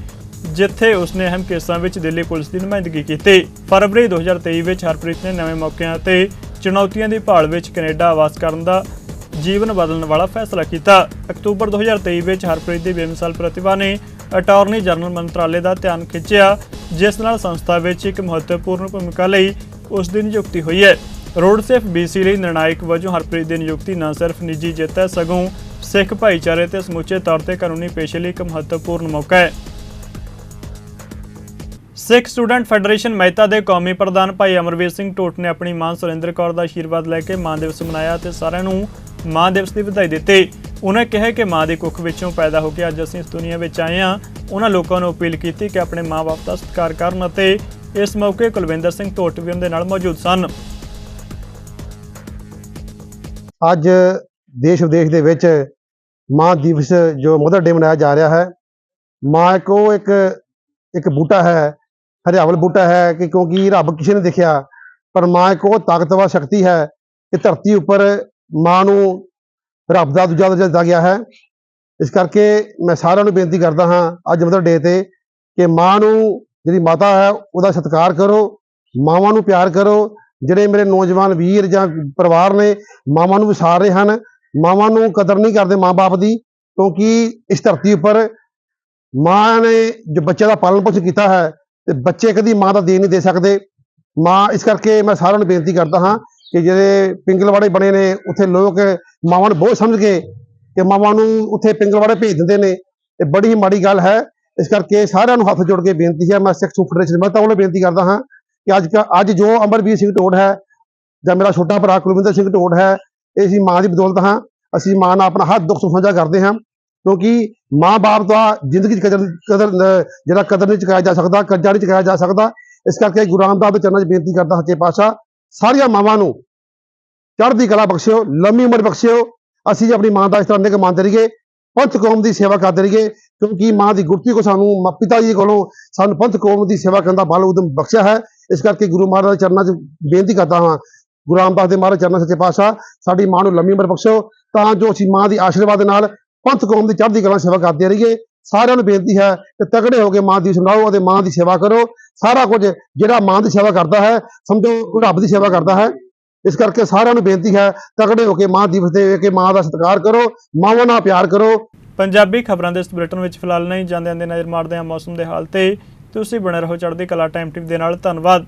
ਜਿੱਥੇ ਉਸਨੇ ਅਹਿਮ ਕੇਸਾਂ ਵਿੱਚ ਦਿੱਲੀ ਪੁਲਿਸ ਦੀ ਨੁਮਾਇੰਦਗੀ ਕੀਤੀ। ਫਰਵਰੀ 2023 ਵਿੱਚ ਹਰਪ੍ਰੀਤ ਨੇ ਨਵੇਂ ਮੌਕਿਆਂ 'ਤੇ ਚੁਣੌਤੀਆਂ ਦੀ ਭਾਲ ਵਿੱਚ ਕੈਨੇਡਾ ਆਵਾਸ ਕਰਨ ਦਾ ਜੀਵਨ ਬਦਲਣ ਵਾਲਾ ਫੈਸਲਾ ਕੀਤਾ। ਅਕਤੂਬਰ 2023 ਵਿੱਚ ਹਰਪ੍ਰੀਤ ਦੀ ਬੇਮਿਸਾਲ ਪ੍ਰਤਿਭਾ ਨੇ ਅਟਾਰਨੀ ਜਨਰਲ ਮੰਤਰਾਲੇ ਦਾ ਧਿਆਨ ਖਿੱਚਿਆ, ਜਿਸ ਨਾਲ ਸੰਸਥਾ ਵਿੱਚ ਇੱਕ ਮਹੱਤਵਪੂਰਨ ਭੂਮਿਕਾ ਲਈ ਉਸ ਦੀ ਨਿਯੁਕਤੀ ਹੋਈ ਹੈ। ਰੋਡ ਸੇਫ BC ਲਈ ਨਿਰਣਾਇਕ ਵਜੋਂ ਹਰਪ੍ਰੀਤ ਦੀ ਨਿਯੁਕਤੀ ਨਾ ਸਿਰਫ ਨਿੱਜੀ ਜਿੱਤ ਹੈ, ਸਗੋਂ ਸਿੱਖ ਭਾਈਚਾਰੇ ਤੇ ਸਮੁੱਚੇ ਤੌਰ ਤੇ ਕਾਨੂੰਨੀ ਪੇਸ਼ੇ ਲਈ ਇੱਕ ਮਹੱਤਵਪੂਰਨ ਮੌਕਾ ਹੈ। ਸਿੱਖ ਸਟੂਡੈਂਟ ਫੈਡਰੇਸ਼ਨ ਮਹਿਤਾ ਦੇ ਕੌਮੀ ਪ੍ਰਧਾਨ ਭਾਈ ਅਮਰਵੀਰ ਸਿੰਘ ਟੋਟ ਨੇ ਆਪਣੀ ਮਾਂ ਸੁਰਿੰਦਰ ਕੌਰ ਦਾ ਆਸ਼ੀਰਵਾਦ ਲੈ ਕੇ ਮਾਂ ਦਿਵਸ ਮਨਾਇਆ ਤੇ ਸਾਰਿਆਂ ਨੂੰ ਮਾਂ ਦਿਵਸ ਦੀ ਵਧਾਈ ਦਿੱਤੀ। ਉਹਨਾਂ ਕਿਹਾ ਕਿ ਮਾਂ ਦੀ ਕੁੱਖ ਵਿੱਚੋਂ ਪੈਦਾ ਹੋ ਕੇ ਅੱਜ ਅਸੀਂ ਇਸ ਦੁਨੀਆ ਵਿੱਚ ਆਏ ਹਾਂ। ਉਹਨਾਂ ਲੋਕਾਂ ਨੂੰ ਅਪੀਲ ਕੀਤੀ ਕਿ ਆਪਣੇ ਮਾਂ-ਬਾਪ ਦਾ ਸਤਿਕਾਰ ਕਰਨ ਅਤੇ ਇਸ ਮੌਕੇ ਕੁਲਵਿੰਦਰ ਸਿੰਘ ਟੋਟ ਵੀ ਉਹਨਾਂ ਦੇ ਨਾਲ ਮੌਜੂਦ ਸਨ। ਅੱਜ ਦੇਸ਼ ਵਿਦੇਸ਼ ਦੇ ਵਿੱਚ ਮਾਂ ਦਿਵਸ ਜੋ ਮਦਰ ਡੇ ਮਨਾਇਆ ਜਾ ਰਿਹਾ ਹੈ, ਮਾਂ ਇੱਕ ਉਹ ਇੱਕ ਇੱਕ ਬੂਟਾ ਹੈ ਹਰਿਆਵਲ ਬੂਟਾ ਹੈ ਕਿ ਕਿਉਂਕਿ ਰੱਬ ਕਿਸੇ ਨੇ ਦੇਖਿਆ, ਪਰ ਮਾਂ ਇੱਕ ਉਹ ਤਾਕਤਵਰ ਸ਼ਕਤੀ ਹੈ ਕਿ ਧਰਤੀ ਉੱਪਰ ਮਾਂ ਨੂੰ ਰੱਬ ਦਾ ਦੂਜਾ ਦਰਜਾ ਦਿੱਤਾ ਗਿਆ ਹੈ। ਇਸ ਕਰਕੇ ਮੈਂ ਸਾਰਿਆਂ ਨੂੰ ਬੇਨਤੀ ਕਰਦਾ ਹਾਂ ਅੱਜ ਮਦਰ ਡੇ ਤੇ ਕਿ ਮਾਂ ਨੂੰ ਜਿਹੜੀ ਮਾਤਾ ਹੈ, ਉਹਦਾ ਸਤਿਕਾਰ ਕਰੋ, ਮਾਵਾਂ ਨੂੰ ਪਿਆਰ ਕਰੋ। ਜਿਹੜੇ ਮੇਰੇ ਨੌਜਵਾਨ ਵੀਰ ਜਾਂ ਪਰਿਵਾਰ ਨੇ ਮਾਵਾਂ ਨੂੰ ਵਿਸਾਰ ਰਹੇ ਹਨ, ਮਾਵਾਂ ਨੂੰ ਕਦਰ ਨਹੀਂ ਕਰਦੇ ਮਾਂ-ਬਾਪ ਦੀ, ਕਿਉਂਕਿ ਇਸ ਧਰਤੀ ਉੱਪਰ ਮਾਂ ਨੇ ਜੋ ਬੱਚੇ ਦਾ ਪਾਲਣ ਪੋਸ਼ਣ ਕੀਤਾ ਹੈ ਤੇ ਬੱਚੇ ਕਦੀ ਮਾਂ ਦਾ ਦੇਣ ਨਹੀਂ ਦੇ ਸਕਦੇ। ਮਾਂ, ਇਸ ਕਰਕੇ ਮੈਂ ਸਾਰਿਆਂ ਨੂੰ ਬੇਨਤੀ ਕਰਦਾ ਹਾਂ ਕਿ ਜਿਹੜੇ ਪਿੰਗਲਵਾੜੇ ਬਣੇ ਨੇ, ਉੱਥੇ ਲੋਕ ਮਾਵਾਂ ਨੂੰ ਬਹੁਤ ਸਮਝ ਕੇ ਕਿ ਮਾਵਾਂ ਨੂੰ ਉੱਥੇ ਪਿੰਗਲਵਾੜੇ ਭੇਜ ਦਿੰਦੇ ਨੇ। ਇਹ ਬੜੀ ਹੀ ਮਾੜੀ ਗੱਲ ਹੈ। ਇਸ ਕਰਕੇ ਸਾਰਿਆਂ ਨੂੰ ਹੱਥ ਜੋੜ ਕੇ ਬੇਨਤੀ ਹੈ। ਮੈਂ ਸਿੱਖ ਫੈਡਰੇਸ਼ਨ ਮੈਂ ਉਹਨੂੰ ਬੇਨਤੀ ਕਰਦਾ ਹਾਂ ਕਿ ਅੱਜ ਕ- ਅੱਜ ਜੋ ਅਮਰਵੀਰ ਸਿੰਘ ਟੋਡ ਹੈ ਜਾਂ ਮੇਰਾ ਛੋਟਾ ਭਰਾ ਕੁਲਵਿੰਦਰ ਸਿੰਘ ਟੋਡ ਹੈ, ਇਹ ਅਸੀਂ ਮਾਂ ਦੀ ਬਦੌਲਤ ਹਾਂ। ਅਸੀਂ ਮਾਂ ਨਾਲ ਆਪਣਾ ਹਰ ਦੁੱਖ ਸੁੱਖ ਸਾਂਝਾ ਕਰਦੇ ਹਾਂ। ਕਿਉਂਕਿ ਮਾਂ-ਬਾਪ ਦਾ ਜ਼ਿੰਦਗੀ 'ਚ ਕਦਰ ਕਦਰ ਜਿਹੜਾ ਕਦਰ ਨਹੀਂ ਚੁਕਾਇਆ ਜਾ ਸਕਦਾ, ਕਰਜ਼ਾ ਨਹੀਂ ਚੁਕਾਇਆ ਜਾ ਸਕਦਾ, ਇਸ ਕਰਕੇ ਗੁਰੂ ਰਾਮਦਾਸ ਦੇ ਚਰਨਾਂ 'ਚ ਬੇਨਤੀ ਕਰਦਾ ਸੱਚੇ ਪਾਤਸ਼ਾਹ, ਸਾਰੀਆਂ ਮਾਵਾਂ ਨੂੰ ਚੜ੍ਹਦੀ ਕਲਾ ਬਖਸ਼ਿਓ, ਲੰਮੀ ਉਮਰ ਬਖਸ਼ਿਓ, ਅਸੀਂ ਆਪਣੀ ਮਾਂ ਦਾ ਇਸ ਤਰ੍ਹਾਂ ਨਿਕ ਮੰਨਦੇ ਰਹੀਏ, ਪੰਥ ਕੌਮ ਦੀ ਸੇਵਾ ਕਰਦੇ ਰਹੀਏ, ਕਿਉਂਕਿ ਮਾਂ ਦੀ ਗੁਰਤੀ ਕੋ ਸਾਨੂੰ ਮਾਂ- ਪਿਤਾ ਜੀ ਕੋਲੋਂ ਸਾਨੂੰ ਪੰਥ ਕੌਮ ਦੀ ਸੇਵਾ ਕਰਨ ਦਾ ਬਲ ਉਦਮ ਬਖਸ਼ਿਆ ਹੈ, ਇਸ ਕਰਕੇ ਗੁਰੂ ਮਹਾਰਾਜ ਦੇ ਚਰਨਾਂ 'ਚ ਬੇਨਤੀ ਕਰਦਾ ਹਾਂ, ਗੁਰੂ ਰਾਮਦਾਸ ਦੇ ਮਹਾਰਾਜ ਚਰਨਾਂ ਸੱਚੇ ਪਾਤਸ਼ਾਹ, ਸਾਡੀ ਮਾਂ ਨੂੰ ਲੰਮੀ ਉਮਰ ਬਖਸ਼ਿਓ, ਤਾਂ ਜੋ ਅਸੀਂ ਮਾਂ ਦੀ ਆਸ਼ੀਰਵਾਦ ਦੇ ਨਾਲ ਪੰਥ ਕੌਮ ਦੀ ਚੜ੍ਹਦੀ ਕਲਾ ਸੇਵਾ ਕਰਦੇ ਰਹੀਏ। ਸਾਰਿਆਂ ਨੂੰ ਬੇਨਤੀ ਹੈ ਕਿ ਤਕੜੇ ਹੋ ਕੇ ਮਾਂ ਦੀ ਸੁਣਾਓ ਅਤੇ ਮਾਂ ਦੀ ਸੇਵਾ ਕਰੋ। ਸਾਰਾ ਕੁਝ ਜਿਹੜਾ ਮਾਂ ਦੀ ਸੇਵਾ ਕਰਦਾ ਹੈ, ਸਮਝੋ ਉਹ ਰੱਬ ਦੀ ਸੇਵਾ ਕਰਦਾ ਹੈ। ਇਸ ਕਰਕੇ ਸਾਰਿਆਂ ਨੂੰ ਬੇਨਤੀ ਹੈ, ਤਕੜੇ ਹੋ ਕੇ ਮਾਂ ਦਿਵਸ ਦੇ ਕੇ ਮਾਂ ਦਾ ਸਤਿਕਾਰ ਕਰੋ, ਮਾਵਾਂ ਨਾਲ ਪਿਆਰ ਕਰੋ। ਪੰਜਾਬੀ ਖਬਰਾਂ ਦੇ ਇਸ ਬੁਲੇਟਿਨ ਵਿੱਚ ਫਿਲਹਾਲ ਨਹੀਂ ਜਾਂਦੇ ਆਂਦੇ ਨਜ਼ਰ ਮਾਰਦੇ ਹਾਂ ਮੌਸਮ ਦੇ ਹਾਲ ਤੇ। ਤੁਸੀਂ ਬਣੇ ਰਹੋ ਚੜ੍ਹਦੀ ਕਲਾ ਟਾਈਮ ਟਿਪ ਦੇ ਨਾਲ। ਧੰਨਵਾਦ।